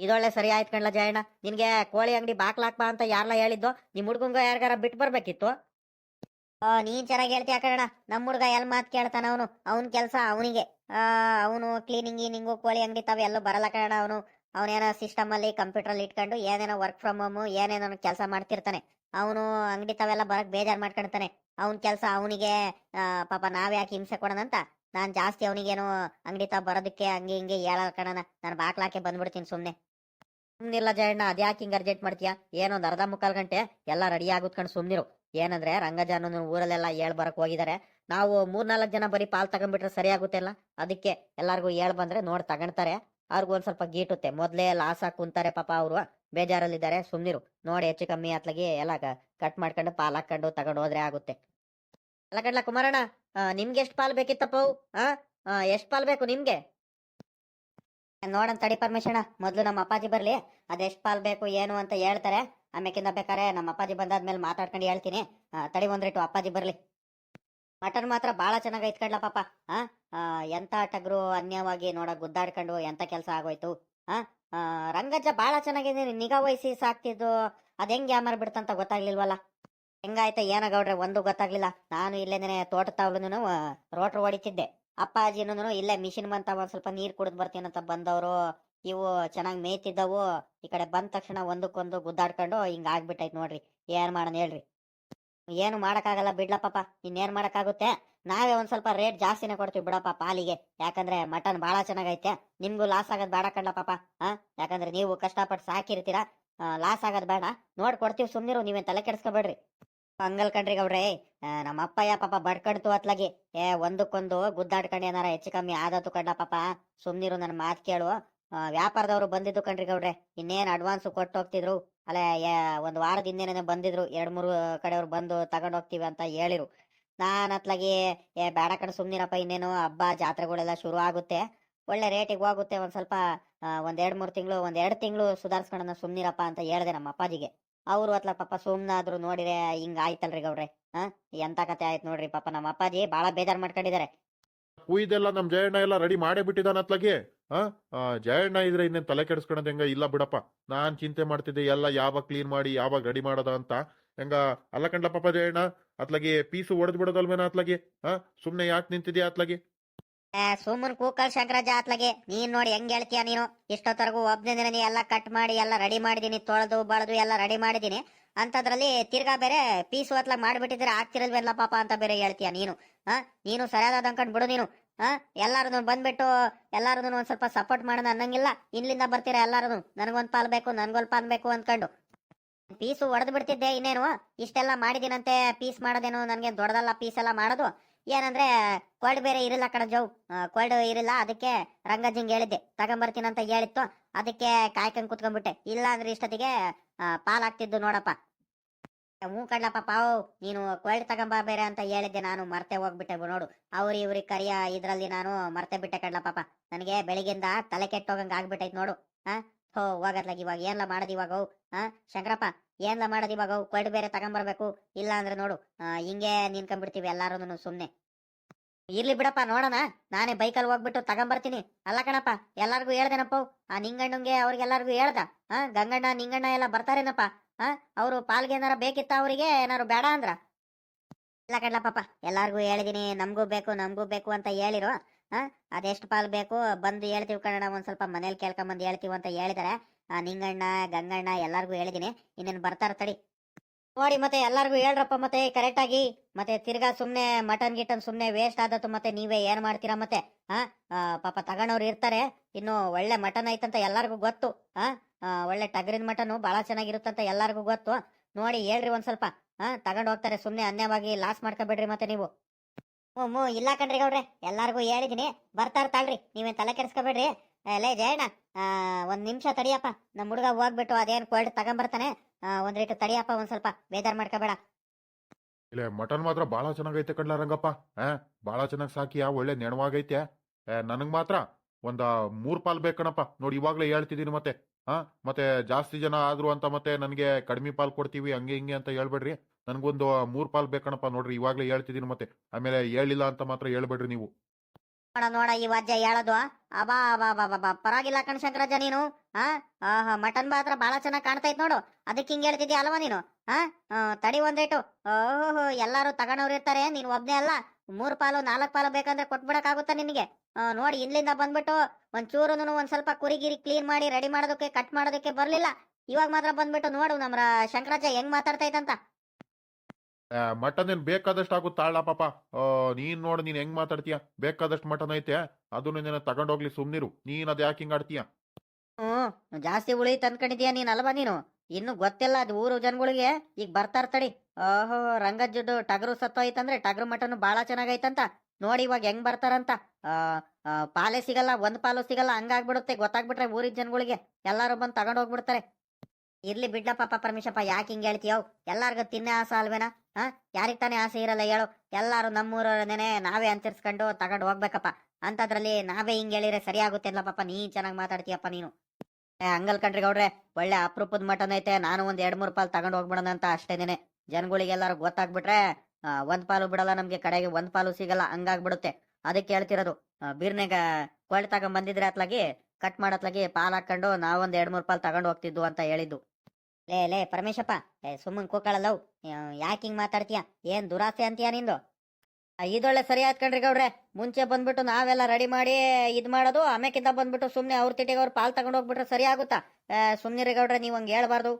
ಇದೊಳ್ಳೆ ಸರಿ ಆಯ್ತು ಕಣ್ಲ ಜಯಣ್ಣ. ನಿನ್ಗೆ ಕೋಳಿ ಅಂಗಡಿ ಬಾಕ್ಲಾಕ್ಬಾ ಅಂತ ಯಾರ್ಲ ಹೇಳಿದ್ದು ನಿಮ್ ಹುಡ್ಗಂಗ ಯಾರಿಗಾರ ಬಿಟ್ಟು ಬರ್ಬೇಕಿತ್ತು? ಆ, ನೀನ್ ಚೆನ್ನಾಗಿ ಹೇಳ್ತೀಯ ಕಣ ನಮ್ಮ ಹುಡ್ಗ ಎಲ್ ಮಾತ್ ಕೇಳ್ತಾನ ಅವನು? ಅವನ್ ಕೆಲಸ ಅವನಿಗೆ. ಅವನು ಕ್ಲೀನಿಂಗ್ ಗೀನಿಂಗು ಕೋಳಿ ಅಂಗಡಿ ತಾವು ಎಲ್ಲೂ ಬರಲ್ಲ ಕಣ ಅವನು. ಅವನೇನೋ ಸಿಸ್ಟಮ್ ಅಲ್ಲಿ ಕಂಪ್ಯೂಟರ್ ಅಲ್ಲಿ ಇಟ್ಕೊಂಡು ಏನೇನೋ ವರ್ಕ್ ಫ್ರಮ್ ಹೋಮ್ ಏನೇನೋ ಕೆಲಸ ಮಾಡ್ತಿರ್ತಾನೆ. ಅವನು ಅಂಗಡಿ ತಾವೆಲ್ಲ ಬರಕ್ ಬೇಜಾರ್ ಮಾಡ್ಕೊಳ್ತಾನೆ ಅವನ್ ಕೆಲಸ ಅವನಿಗೆ ಪಾಪ ನಾವ್ ಯಾಕೆ ಹಿಂಸೆ ಕೊಡೋಣ ಅಂತ? ನಾನ್ ಜಾಸ್ತಿ ಅವನಿಗೇನು ಅಂಗಡಿ ತಾವ ಬರೋದಕ್ಕೆ ಹಂಗೆ ಹಿಂಗೆ ಹೇಳ ಕಣನ ನಾನು ಬಾಕ್ಲಾಕೆ ಬಂದ್ಬಿಡ್ತೀನಿ ಸುಮ್ನೆ. ಸುಮ್ನಿಲ್ಲ ಜಯಣ್ಣ ಅದ್ಯಾಕೆ ಹಿಂಗ್ ಅರ್ಜೆಂಟ್ ಮಾಡ್ತೀಯಾ? ಏನೊಂದ್ ಅರ್ಧ ಮುಕ್ಕಾಲ್ ಗಂಟೆ ಎಲ್ಲ ರೆಡಿ ಆಗುತ್ಕೊಂಡು ಸುಮ್ನಿರು. ಏನಂದ್ರೆ ರಂಗಜಾನನ ಊರಲ್ಲೆಲ್ಲ ಹೇಳ್ ಬರಕ್ ಹೋಗಿದಾರೆ. ನಾವು ಮೂರ್ನಾಲ್ಕು ಜನ ಬರೀ ಪಾಲ್ ತಗೊಂಡ್ಬಿಟ್ರೆ ಸರಿ ಆಗುತ್ತೆಲ್ಲ? ಅದಕ್ಕೆ ಎಲ್ಲಾರ್ಗು ಹೇಳ್ ಬಂದ್ರೆ ನೋಡ್ ತಗೊಂತಾರೆ. ಅವ್ರಿಗೂ ಒಂದ್ ಸ್ವಲ್ಪ ಗೀಟುತ್ತೆ ಮೊದ್ಲೇ ಲಾಸ್ ಹಾಕ್ ಕುಂತಾರೆ ಪಾಪ ಅವರು. ಬೇಜಾರಲ್ಲಿದ್ದಾರೆ ಸುಮ್ನಿರು. ನೋಡಿ ಹೆಚ್ಚು ಕಮ್ಮಿ ಆತ್ಲಾಗಿ ಎಲ್ಲ ಕಟ್ ಮಾಡ್ಕೊಂಡು ಪಾಲ್ ಹಾಕೊಂಡು ತಗೊಂಡ್ ಹೋದ್ರೆ ಆಗುತ್ತೆ. ಅಲ್ಲ ಕಡ್ಲ ಕುಮಾರಣ್ಣ ನಿಮ್ಗೆ ಎಷ್ಟ್ ಪಾಲ್ ಬೇಕಿತ್ತಪ್ಪ? ಅವು? ಎಷ್ಟು ಆ, ಎಷ್ಟ್ ಪಾಲ್ ಬೇಕು ನಿಮ್ಗೆ? ನೋಡನ್ ತಡಿ ಪರ್ಮಿಷನ್ ಮೊದ್ಲು ನಮ್ಮ ಅಪ್ಪಾಜಿ ಬರ್ಲಿ. ಅದೆಷ್ಟು ಪಾಲ್ ಬೇಕು, ಏನು ಅಂತ ಹೇಳ್ತಾರೆ. ಆಮೇಕಿಂದ ಬೇಕಾರೆ ನಮ್ಮ ಅಪ್ಪಾಜಿ ಬಂದಾದ್ಮೇಲೆ ಮಾತಾಡ್ಕೊಂಡು ಹೇಳ್ತೀನಿ. ತಡಿ ಒಂದ್ರಿಟ್ಟು ಅಪ್ಪಾಜಿ ಬರ್ಲಿ. ಮಟನ್ ಮಾತ್ರ ಬಾಳ ಚೆನ್ನಾಗಿ ಕಡ್ಲ ಪಾಪ. ಆ ಎಂತ ಟಗ್ರು ಅನ್ಯವಾಗಿ ನೋಡ ಗುದ್ದಾಡ್ಕೊಂಡು ಎಂತ ಕೆಲಸ ಆಗೋಯ್ತು. ಆ ರಂಗಜ್ಜ ಬಾಳ ಚೆನ್ನಾಗಿದೆ. ನಿಗಾ ವಹಿಸಿ ಸಾಕ್ತಿದ್ದು. ಅದ್ ಹೆಂಗ್ ಯಾಮರ್ ಬಿಡ್ತಂತ ಗೊತ್ತಾಗ್ಲಿಲ್ವಲ್ಲ? ಹೆಂಗಾಯ್ತ ಏನ ಗೌಡ್ರೆ, ಒಂದು ಗೊತ್ತಾಗ್ಲಿಲ್ಲ. ನಾನು ಇಲ್ಲೇನೆ ತೋಟ ತಾವ್ಲೂ ರೋಟ್ರ್ ಹೊಡಿತಿದ್ದೆ ಅಪ್ಪಾಜಿನೂ ಇಲ್ಲೇ ಮಿಷಿನ್ ಬಂತ ಒಂದ್ ಸ್ವಲ್ಪ ನೀರ್ ಕುಡಿದ್ ಬರ್ತೀನಂತ ಬಂದವರು. ಇವು ಚೆನ್ನಾಗ್ ಮೇಯ್ತಿದ್ದವು. ಈ ಕಡೆ ಬಂದ ತಕ್ಷಣ ಒಂದಕ್ಕೊಂದು ಗುದ್ದಾಡ್ಕೊಂಡು ಹಿಂಗ್ ಆಗ್ಬಿಟ್ಟೈತ್ ನೋಡ್ರಿ. ಏನ್ ಮಾಡೋಣ ಹೇಳ್ರಿ. ಏನು ಮಾಡಕ್ಕಾಗಲ್ಲ ಬಿಡ್ಲಪ್ಪ ಇನ್ನೇನ್ ಮಾಡಕ್ಕಾಗುತ್ತೆ? ನಾವೇ ಒಂದ್ ಸ್ವಲ್ಪ ರೇಟ್ ಜಾಸ್ತಿನೇ ಕೊಡ್ತೀವಿ ಬಿಡಪ್ಪ ಪಾಲಿಗೆ. ಯಾಕಂದ್ರೆ ಮಟನ್ ಬಹಳ ಚೆನ್ನಾಗೈತೆ. ನಿಮ್ಗೂ ಲಾಸ್ ಆಗೋದ್ ಬೇಡ ಕಣ್ಲ ಪಾಪ. ಯಾಕಂದ್ರೆ ನೀವು ಕಷ್ಟಪಟ್ಟು ಸಾಕಿರ್ತೀರಾ? ಲಾಸ್ ಆಗೋದ್ ಬೇಡ. ನೋಡ್ ಕೊಡ್ತೀವಿ ಸುಮ್ನಿರು, ನೀವೇನ್ ತಲೆ ಕೆಡ್ಸ್ಕೊಬೇಡ್ರಿ. ಹಂಗಲ್ ಕಣ್ರಿ ಗೌಡ್ರೆ. ನಮ್ಮ ಅಪ್ಪಯ್ಯ ಪಾಪ ಬಡ್ಕಣ್ತು ಅತ್ಲಾಗಿ. ಏ, ಒಂದಕ್ಕೊಂದು ಗುದ್ದಾಡ್ಕೊಂಡು ಏನಾರ ಹೆಚ್ಚು ಕಮ್ಮಿ ಆದತ್ತು ಕಂಡ ಪಾಪ. ಸುಮ್ನಿರು ನನ್ನ ಮಾತು ಕೇಳು. ವ್ಯಾಪಾರದವರು ಬಂದಿದ್ದು ಕಣ್ರಿ ಗೌಡ್ರೆ. ಇನ್ನೇನ್ ಅಡ್ವಾನ್ಸ್ ಕೊಟ್ಟು ಹೋಗ್ತಿದ್ರು. ಅಲ್ಲೇ ಒಂದು ವಾರದ ಹಿಂದೆನೇ ಬಂದಿದ್ರು. ಎರಡ್ ಮೂರು ಕಡೆಯವ್ರು ಬಂದು ತಗೊಂಡ್ ಹೋಗ್ತೀವಿ ಅಂತ ಹೇಳಿರು. ನಾನು ಅತ್ಲಾಗಿ, ಏ ಬೇಡ ಕಣ, ಸುಮ್ನಿರಪ್ಪ, ಇನ್ನೇನು ಹಬ್ಬ, ಜಾತ್ರೆಗಳೆಲ್ಲ ಶುರು ಆಗುತ್ತೆ. ಒಳ್ಳೆ ರೇಟಿಗೆ ಹೋಗುತ್ತೆ ಒಂದ್ ಸ್ವಲ್ಪ ಒಂದ್ ಎರಡ್ ಮೂರ್ ತಿಂಗಳು, ಒಂದ್ ತಿಂಗಳು ಸುಧಾರಿಸ್ಕೊಂಡ ಸುಮ್ನಿರಪ್ಪ ಅಂತ ಹೇಳ್ದೆ ನಮ್ಮ ಅಪ್ಪಾಜಿಗೆ ಅವ್ರು ಅತ್ಲ ಪಾಪ ಸುಮ್ನಾದ್ರು ನೋಡಿರೆ ಹಿಂಗ ಆಯ್ತಲ್ರಿ ಗೌಡ್ರೆ, ಹಾ? ಎಂತ ಕತೆ ಆಯ್ತು ನೋಡ್ರಿ ಪಾಪ ನಮ್ಮ ಅಪ್ಪಾಜಿ ಬಾಳ ಬೇಜಾರ್ ಮಾಡ್ಕೊಂಡಿದ್ದಾರೆ ಕುಯ್ದೆಲ್ಲ ನಮ್ ಜಯಣ್ಣ ಎಲ್ಲ ರೆಡಿ ಮಾಡೇ ಬಿಟ್ಟಿದಾನ ಅತ್ಲಾಗೆ ಆ, ಜಯಣ್ಣ ಇದ್ರೆ ಇನ್ನೇನ್ ತಲೆ ಕೆಡಿಸ್ಕೊಳೋದ್ ಹೆಂಗ? ಇಲ್ಲ ಬಿಡಪ್ಪ, ನಾನ್ ಚಿಂತೆ ಮಾಡ್ತಿದ್ದೆ, ಎಲ್ಲ ಯಾವಾಗ ಕ್ಲೀನ್ ಮಾಡಿ, ಯಾವಾಗ ರೆಡಿ ಮಾಡೋದ ಅಂತ. ಹೆಂಗ, ಅಲ್ಲ ಕಂಡ್ಲ ಪಾಪ ಜಯಣ್ಣ, ಅತ್ಲಾಗೆ ಪೀಸು ಹೊಡೆದ್ ಬಿಡೋದಲ್ವೇನ ಅತ್ಲಾಗೆ, ಹಾ? ಸುಮ್ನೆ ಯಾಕೆ ನಿಂತಿದ್ಯಾ ಅತ್ಲಾಗೆ? ಸುಮ್ಮನ್ ಕೂಕಲ್ ಶಂಕರಾಜ ಜಾತ್ಲಗೆ ನೀನ್ ನೋಡಿ ಹೆಂಗ್ ಹೇಳ್ತೀಯ ನೀನು? ಇಷ್ಟೊತ್ತರೆಗೂ ಒಬ್ಬನೇ ಎಲ್ಲ ಕಟ್ ಮಾಡಿ, ಎಲ್ಲ ರೆಡಿ ಮಾಡಿದೀನಿ ತೊಳೆದು, ಬಳದು, ಎಲ್ಲ ರೆಡಿ ಮಾಡಿದೀನಿ. ಅಂತದ್ರಲ್ಲಿ ತಿರ್ಗಾ ಬೇರೆ ಪೀಸ್ ಹೊತ್ಲ ಮಾಡ್ಬಿಟ್ಟಿದ್ರೆ ಆಗ್ತಿರಲ್ವೇಲ್ಲ ಪಾಪ ಅಂತ ಬೇರೆ ಹೇಳ್ತೀಯ ನೀನು? ಹಾ ನೀನು ಸರಿಯಾದ ಅನ್ಕೊಂಡ್ ಬಿಡು ನೀನು. ಹಾ ಎಲ್ಲಾರು ಬಂದ್ಬಿಟ್ಟು ಎಲ್ಲಾರು ಒಂದ್ ಸ್ವಲ್ಪ ಸಪೋರ್ಟ್ ಮಾಡೋಣ ಅನ್ನಂಗಿಲ್ಲ. ಇಲ್ಲಿಂದ ಬರ್ತೀರಾ ಎಲ್ಲಾರು ನನಗೊಂದ್ ಪಾಲ್ ಬೇಕು, ನನ್ಗೊಂದ್ ಪಾಲ್ ಬೇಕು ಅನ್ಕೊಂಡು. ಪೀಸು ಹೊಡೆದು ಬಿಡ್ತಿದ್ದೆ ಇನ್ನೇನು? ಇಷ್ಟೆಲ್ಲ ಮಾಡಿದಿನಂತೆ, ಪೀಸ್ ಮಾಡೋದೇನು? ನನಗೆ ದೊಡ್ಡದಲ್ಲ ಪೀಸ್ ಎಲ್ಲ ಮಾಡೋದು? ಏನಂದ್ರೆ ಕೋಲ್ಡ್ ಬೇರೆ ಇರಲ್ಲ ಕಣ ಜೌ ಕೋಲ್ಡ್ ಇರಲ್ಲ, ಅದಕ್ಕೆ ರಂಗಜ್ಜಿಂಗ್ ಹೇಳಿದ್ದೆ. ತಗೊಂಬರ್ತೀನಂತ ಹೇಳಿತ್ತು. ಅದಕ್ಕೆ ಕಾಯ್ಕೊಂಡ್ ಕುತ್ಕೊಂಡ್ಬಿಟ್ಟೆ. ಇಲ್ಲ ಅಂದ್ರೆ ಇಷ್ಟೊತ್ತಿಗೆ ಪಾಲಾಗ್ತಿದ್ದು ನೋಡಪ್ಪ. ಹ್ಞೂ ಕಡ್ಲಪ್ಪ ಪಾವು, ನೀನು ಕೋಲ್ಡ್ ತಗೊಂಬ ಬೇರೆ ಅಂತ ಹೇಳಿದ್ದೆ. ನಾನು ಮರ್ತೆ ಹೋಗ್ಬಿಟ್ಟೆ ನೋಡು. ಅವ್ರಿ ಇವ್ರಿಗೆ ಕರಿಯ ಇದ್ರಲ್ಲಿ ನಾನು ಮರ್ತೆ ಬಿಟ್ಟೆ ಕಡ್ಲಪ್ಪ ನನಗೆ ಬೆಳಿಗ್ಗೆಯಿಂದ ತಲೆ ಕೆಟ್ಟೋಗಂಗ್ ಆಗ್ಬಿಟ್ಟೈತ್ ನೋಡು. ಹಾ ಹೋ ಹೋಗತ್ಲಾಗ ಇವಾಗ ಏನ್ಲ ಮಾಡೋದು ಇವಾಗ ಹಾ ಶಂಕರಪ್ಪ ಏನ್ಲ ಮಾಡೋದು ಇವಾಗ ಕೊಡ್ ಬೇರೆ ತಗೊಂಬರ್ಬೇಕು? ಇಲ್ಲ ಅಂದ್ರೆ ನೋಡು ಹಿಂಗೆ ನಿನ್ಕೊಂಡ್ಬಿಡ್ತೀವಿ ಎಲ್ಲಾರು ಸುಮ್ನೆ. ಇರ್ಲಿ ಬಿಡಪ್ಪ, ನೋಡೋಣ. ನಾನೇ ಬೈಕಲ್ಲಿ ಹೋಗ್ಬಿಟ್ಟು ತಗೊಂಬರ್ತೀನಿ. ಅಲ್ಲ ಕಣಪ್ಪ, ಎಲ್ಲಾರ್ಗು ಹೇಳ್ದೇನಪ್ಪ. ಆ, ನಿಂಗಣ್ಣಂಗೆ ಅವ್ರಿಗೆಲ್ಲರಿಗೂ ಹೇಳ್ದ. ಹಾ ಗಂಗಣ್ಣ, ನಿಂಗಣ್ಣ ಎಲ್ಲ ಬರ್ತಾರೇನಪ್ಪ? ಹಾ ಅವರು ಪಾಲ್ಗೆ ಏನಾರ ಬೇಕಿತ್ತ ಅವರಿಗೆ? ಏನಾರು ಬೇಡ ಅಂದ್ರ? ಇಲ್ಲ ಕಡ್ಲಪ್ಪ ಎಲ್ಲಾರ್ಗು ಹೇಳಿದೀನಿ. ನಮಗೂ ಬೇಕು ನಮಗೂ ಬೇಕು ಅಂತ ಹೇಳಿರು. ಹಾ ಅದೆಷ್ಟು ಪಾಲ್ ಬೇಕು? ಬಂದು ಹೇಳ್ತೀವಿ ಕನ್ನಡ ಒಂದ್ ಸ್ವಲ್ಪ ಮನೇಲಿ ಕೇಳ್ಕೊಂಬಂದು ಹೇಳ್ತೀವಿ ಅಂತ ಹೇಳಿದಾರೆ. ನಿಂಗಣ್ಣ, ಗಂಗಣ್ಣ ಎಲ್ಲಾರ್ಗು ಹೇಳಿದೀನಿ. ಇನ್ನೇನು ಬರ್ತಾರ ತಡಿ. ನೋಡಿ, ಮತ್ತೆ ಎಲ್ಲಾರ್ಗು ಹೇಳ್ರಪ್ಪ, ಮತ್ತೆ ಕರೆಕ್ಟ್ ಆಗಿ, ಮತ್ತೆ ತಿರ್ಗಾ ಸುಮ್ನೆ ಮಟನ್ ಗಿಟನ್ ಸುಮ್ನೆ ವೇಸ್ಟ್ ಆದತ್ತು ಮತ್ತೆ ನೀವೇ ಏನ್ ಮಾಡ್ತೀರಾ ಮತ್ತೆ ಹಾ ಪಾಪ ತಗೊಂಡವ್ರು ಇರ್ತಾರೆ. ಇನ್ನು ಒಳ್ಳೆ ಮಟನ್ ಐತಂತ ಎಲ್ಲಾರ್ಗು ಗೊತ್ತು ಹಾ ಒಳ್ಳೆ ಟಗರಿನ ಮಟನ್ ಬಹಳ ಚೆನ್ನಾಗಿರುತ್ತಂತ ಎಲ್ಲಾರ್ಗು ಗೊತ್ತು. ನೋಡಿ, ಹೇಳ್ರಿ ಒಂದ್ ಸ್ವಲ್ಪ ಹಾ ತಗೊಂಡ್ ಹೋಗ್ತಾರೆ ಸುಮ್ನೆ ಅನ್ಯವಾಗಿ ಲಾಸ್ ಮಾಡ್ಕೊಬೇಡ್ರಿ ಮತ್ತೆ ನೀವು. ಹ್ಞೂ ಇಲ್ಲ ಕಣ್ರಿ ಗೌಡ್ರೆ. ಎಲ್ಲಾರ್ಗು ಹೇಳಿದೀನಿ. ಬರ್ತಾರ ತಾಳ್ರಿ. ನೀವೇನ್ ತಲೆ ಕೆಡಿಸ್ಕೊಬೇಡ್ರಿ. ಲೇ ಜಯಣ್ಣ ಒಂದ್ ನಿಮಿಷ ತಡಿಯಪ್ಪ. ನಮ್ಮ ಹುಡುಗ ಹೋಗ್ಬಿಟ್ಟು ಅದೇನ್ ಕೋಲ್ಡ್ ತಗೊಂಬರ್ತಾನೆ. ಒಂದ್ ರೇಟ್ ತಡಿಯಪ್ಪ, ಒಂದ್ ಸ್ವಲ್ಪ ಬೇಜಾರ್ ಮಾಡ್ಕೋಬೇಡ. ಇಲ್ಲ, ಮಟನ್ ಮಾತ್ರ ಭಾಳ ಚೆನ್ನಾಗೈತೆ ಕಣ್ಲ ರಂಗಪ್ಪ. ಆ ಭಾಳ ಚೆನ್ನಾಗಿ ಸಾಕಿಯಾ, ಒಳ್ಳೆ ನೆಣವಾಗೈತೆ. ನನಗೆ ಮಾತ್ರ ಒಂದ ಮೂರ್ ಪಾಲ್ ಬೇಕಣಪ್ಪ ನೋಡಿ, ಇವಾಗ್ಲೇ ಹೇಳ್ತಿದ್ದೀನಿ ಮತ್ತೆ. ಹಾ ಮತ್ತೆ ಜಾಸ್ತಿ ಜನ ಆದ್ರು ಅಂತ ಮತ್ತೆ ನನಗೆ ಕಡಿಮೆ ಪಾಲ್ ಕೊಡ್ತೀವಿ, ಹಂಗೆ ಹಿಂಗೆ ಅಂತ ಹೇಳ್ಬೇಡ್ರಿ. ನನಗೊಂದು ಮೂರು ಪಾಲ್ ಬೇಕಣಪ್ಪ ನೋಡ್ರಿ, ಇವಾಗ್ಲೇ ಹೇಳ್ತಿದ್ದೀನಿ ಮತ್ತೆ. ಆಮೇಲೆ ಹೇಳಿಲ್ಲ ಅಂತ ಮಾತ್ರ ಹೇಳ್ಬೇಡ್ರಿ ನೀವು. ನೋಡ ನೋಡ ಈ ವಾದ್ಯ ಹೇಳೋದು ಅಬಾ ಅಬಾ ಬಾ ಬಾ ಪರವಾಗಿಲ್ಲ ಕಣ್ ಶಂಕರಜ್ಜ ನೀನು. ಆಹಾ, ಮಟನ್ ಮಾತ್ರ ಬಹಳ ಚೆನ್ನಾಗಿ ಕಾಣ್ತೈತ್ ನೋಡು. ಅದಕ್ಕೆ ಹಿಂಗೆ ಹೇಳ್ತಿದ್ಯಾ ಅಲ್ವಾ ನೀನು ಹಾ ತಡಿ ಒಂದೇಟು ಓಹೋ, ಎಲ್ಲಾರು ತಗೊಂಡವ್ರು ಇರ್ತಾರೆ, ನೀನ್ ಒಬ್ನೇ ಅಲ್ಲ. ಮೂರ್ ಪಾಲು, ನಾಲ್ಕ್ ಪಾಲು ಬೇಕಂದ್ರೆ ಕೊಟ್ಬಿಡಕ್ಕಾಗುತ್ತಾ ನಿನಗೆ? ನೋಡಿ, ಇಲ್ಲಿಂದ ಬಂದ್ಬಿಟ್ಟು ಒಂದ್ ಚೂರು ಒಂದ್ ಸ್ವಲ್ಪ ಕುರಿಗಿರಿ ಕ್ಲೀನ್ ಮಾಡಿ ರೆಡಿ ಮಾಡೋದಕ್ಕೆ ಕಟ್ ಮಾಡೋದಕ್ಕೆ ಬರ್ಲಿಲ್ಲ. ಇವಾಗ ಮಾತ್ರ ಬಂದ್ಬಿಟ್ಟು ನೋಡು ನಮ್ಮ ಶಂಕರಾಜ ಹೆಂಗ್ ಮಾತಾಡ್ತೈತಂತ. ಮಟನ್ ಬೇಕಾದಷ್ಟು ಆಗುತ್ತೆ ತಾಳ ಪಾಪ? ನೀನ್ ನೋಡು, ನೀನ್ ಹೆಂಗ್ ಮಾತಾಡ್ತೀಯ? ಬೇಕಾದಷ್ಟು ಮಟನ್ ಐತೆ. ಅದನ್ನ ನೀನು ತಗೊಂಡೋಗ್ಲಿ ಸುಮ್ನಿರು ನೀನ್ ಅದ್ ಯಾಕೆ ಹಿಂಗ್ ಆಡ್ತೀಯ? ಹ್ಮ್ ಜಾಸ್ತಿ ಉಳಿ ತಂದ್ಕೊಂಡಿದ್ಯಾ ನೀನ್ ಅಲ್ವಾ ನೀನು? ಇನ್ನು ಗೊತ್ತಿಲ್ಲ, ಅದು ಊರು ಜನಗಳಿಗೆ. ಈಗ ಬರ್ತಾರ ತಡಿ. ಓಹೋ ರಂಗಜ್ಜುಡು ಟಗರು ಸತ್ತೋಯ್ತಂದ್ರೆ ಟಗರು ಮಟನ್ ಬಾಳ ಚೆನ್ನಾಗೈತಂತ. ನೋಡಿ ಇವಾಗ ಹೆಂಗ್ ಬರ್ತಾರಂತ. ಪಾಲೆ ಸಿಗಲ್ಲ, ಒಂದ್ ಪಾಲು ಸಿಗಲ್ಲ, ಹಂಗಾಗ್ಬಿಡುತ್ತೆ. ಗೊತ್ತಾಗ್ಬಿಟ್ರೆ ಊರಿನ ಜನಗಳಿಗೆ ಎಲ್ಲಾರು ಬಂದು ತಗೊಂಡ್ ಹೋಗ್ಬಿಡ್ತಾರೆ. ಇರ್ಲಿ ಬಿಡ್ಲಪ್ಪ ಪರಮೇಶಪ್ಪ ಯಾಕೆ ಹಿಂಗ್ ಹೇಳ್ತೀಯವ್ ಎಲ್ಲಾರ್ಗ ತಿನ್ನೆ ಆಸ ಅಲ್ವೇನಾ ಹಾ ಯಾರಿಗ್ ತಾನೇ ಆಸೆ ಇರಲ್ಲ ಹೇಳು. ಎಲ್ಲಾರು ನಮ್ಮೂರನೇನೆ ನಾವೇ ಅಂತರಿಸ್ಕೊಂಡು ತಗೊಂಡು ಹೋಗ್ಬೇಕಪ್ಪ. ಅಂತದ್ರಲ್ಲಿ ನಾವೇ ಹಿಂಗೆ ಹೇಳಿದ್ರೆ ಸರಿ ಆಗುತ್ತಿಲ್ಲ ಪಾಪ. ನೀನ್ ಚೆನ್ನಾಗ್ ಮಾತಾಡ್ತೀಯಪ್ಪ ನೀನು. ಏ, ಹಂಗಲ್ ಕಂಡ್ರಿ ಗೌಡ್ರೆ. ಒಳ್ಳೆ ಅಪರೂಪದ ಮಟನ್ ಐತೆ. ನಾನು ಒಂದ್ ಎರಡ್ ಮೂರ್ ಪಾಲ್ ತಗೊಂಡು ಹೋಗ್ಬಿಡೋಣ ಅಂತ ಅಷ್ಟೇನೇನೆ. ಜನಗಳಿಗೆಲ್ಲರೂ ಗೊತ್ತಾಗ್ಬಿಟ್ರೆ ಒಂದ್ ಪಾಲು ಬಿಡಲ್ಲ ನಮ್ಗೆ. ಕಡೆಗೆ ಒಂದ್ ಪಾಲು ಸಿಗಲ್ಲ. ಹಂಗಾಗ್ಬಿಡುತ್ತೆ. ಅದಕ್ಕೆ ಹೇಳ್ತಿರೋದು. ಬೀರ್ನೆಗ ಬೀರ್ನಾಗ ಕೊಳ್ ತಗೊಂಡ್ ಬಂದಿದ್ರೆ ಅತ್ಲಾಗಿ ಕಟ್ ಮಾಡತ್ಲಾಗಿ ಪಾಲ್ ಹಾಕೊಂಡು ನಾವೊಂದ್ ಎರಡ್ ಮೂರ್ ಪಾಲ್ ತಗೊಂಡು ಹೋಗ್ತಿದ್ವು ಅಂತ ಹೇಳಿದ್ದು. ಲೇ ಲೇ ಪರಮೇಶಪ್ಪ. ಏ ಸುಮ್ಮನ್ ಕೂಕಳಲ್ಲವ್. ಯಾಕೆ ಹಿಂಗ್ ಮಾತಾಡ್ತೀಯ? ಏನ್ ದುರಾಸೆ ಅಂತೀಯ ನಿಂದು? ಇದೊಳ್ಳೆ ಸರಿ ಆಯ್ತು ಗೌಡ್ರೆ. ಮುಂಚೆ ಬಂದ್ಬಿಟ್ಟು ನಾವೆಲ್ಲ ರೆಡಿ ಮಾಡಿ ಇದ್ ಮಾಡೋದು ಆಮೇಕಿಂತ ಬಂದ್ಬಿಟ್ಟು ಸುಮ್ನೆ ಅವ್ರ ತಿಟ್ಟಿಗೆ ಅವ್ರ ಪಾಲ್ ತಗೊಂಡೋಗ್ಬಿಟ್ರೆ ಸರಿ ಆಗುತ್ತಾ? ಸುಮ್ನಿರಿ ಗೌಡ್ರೆ, ನೀವ್ ಹಂಗ್ ಹೇಳ್ಬಾರ್ದು.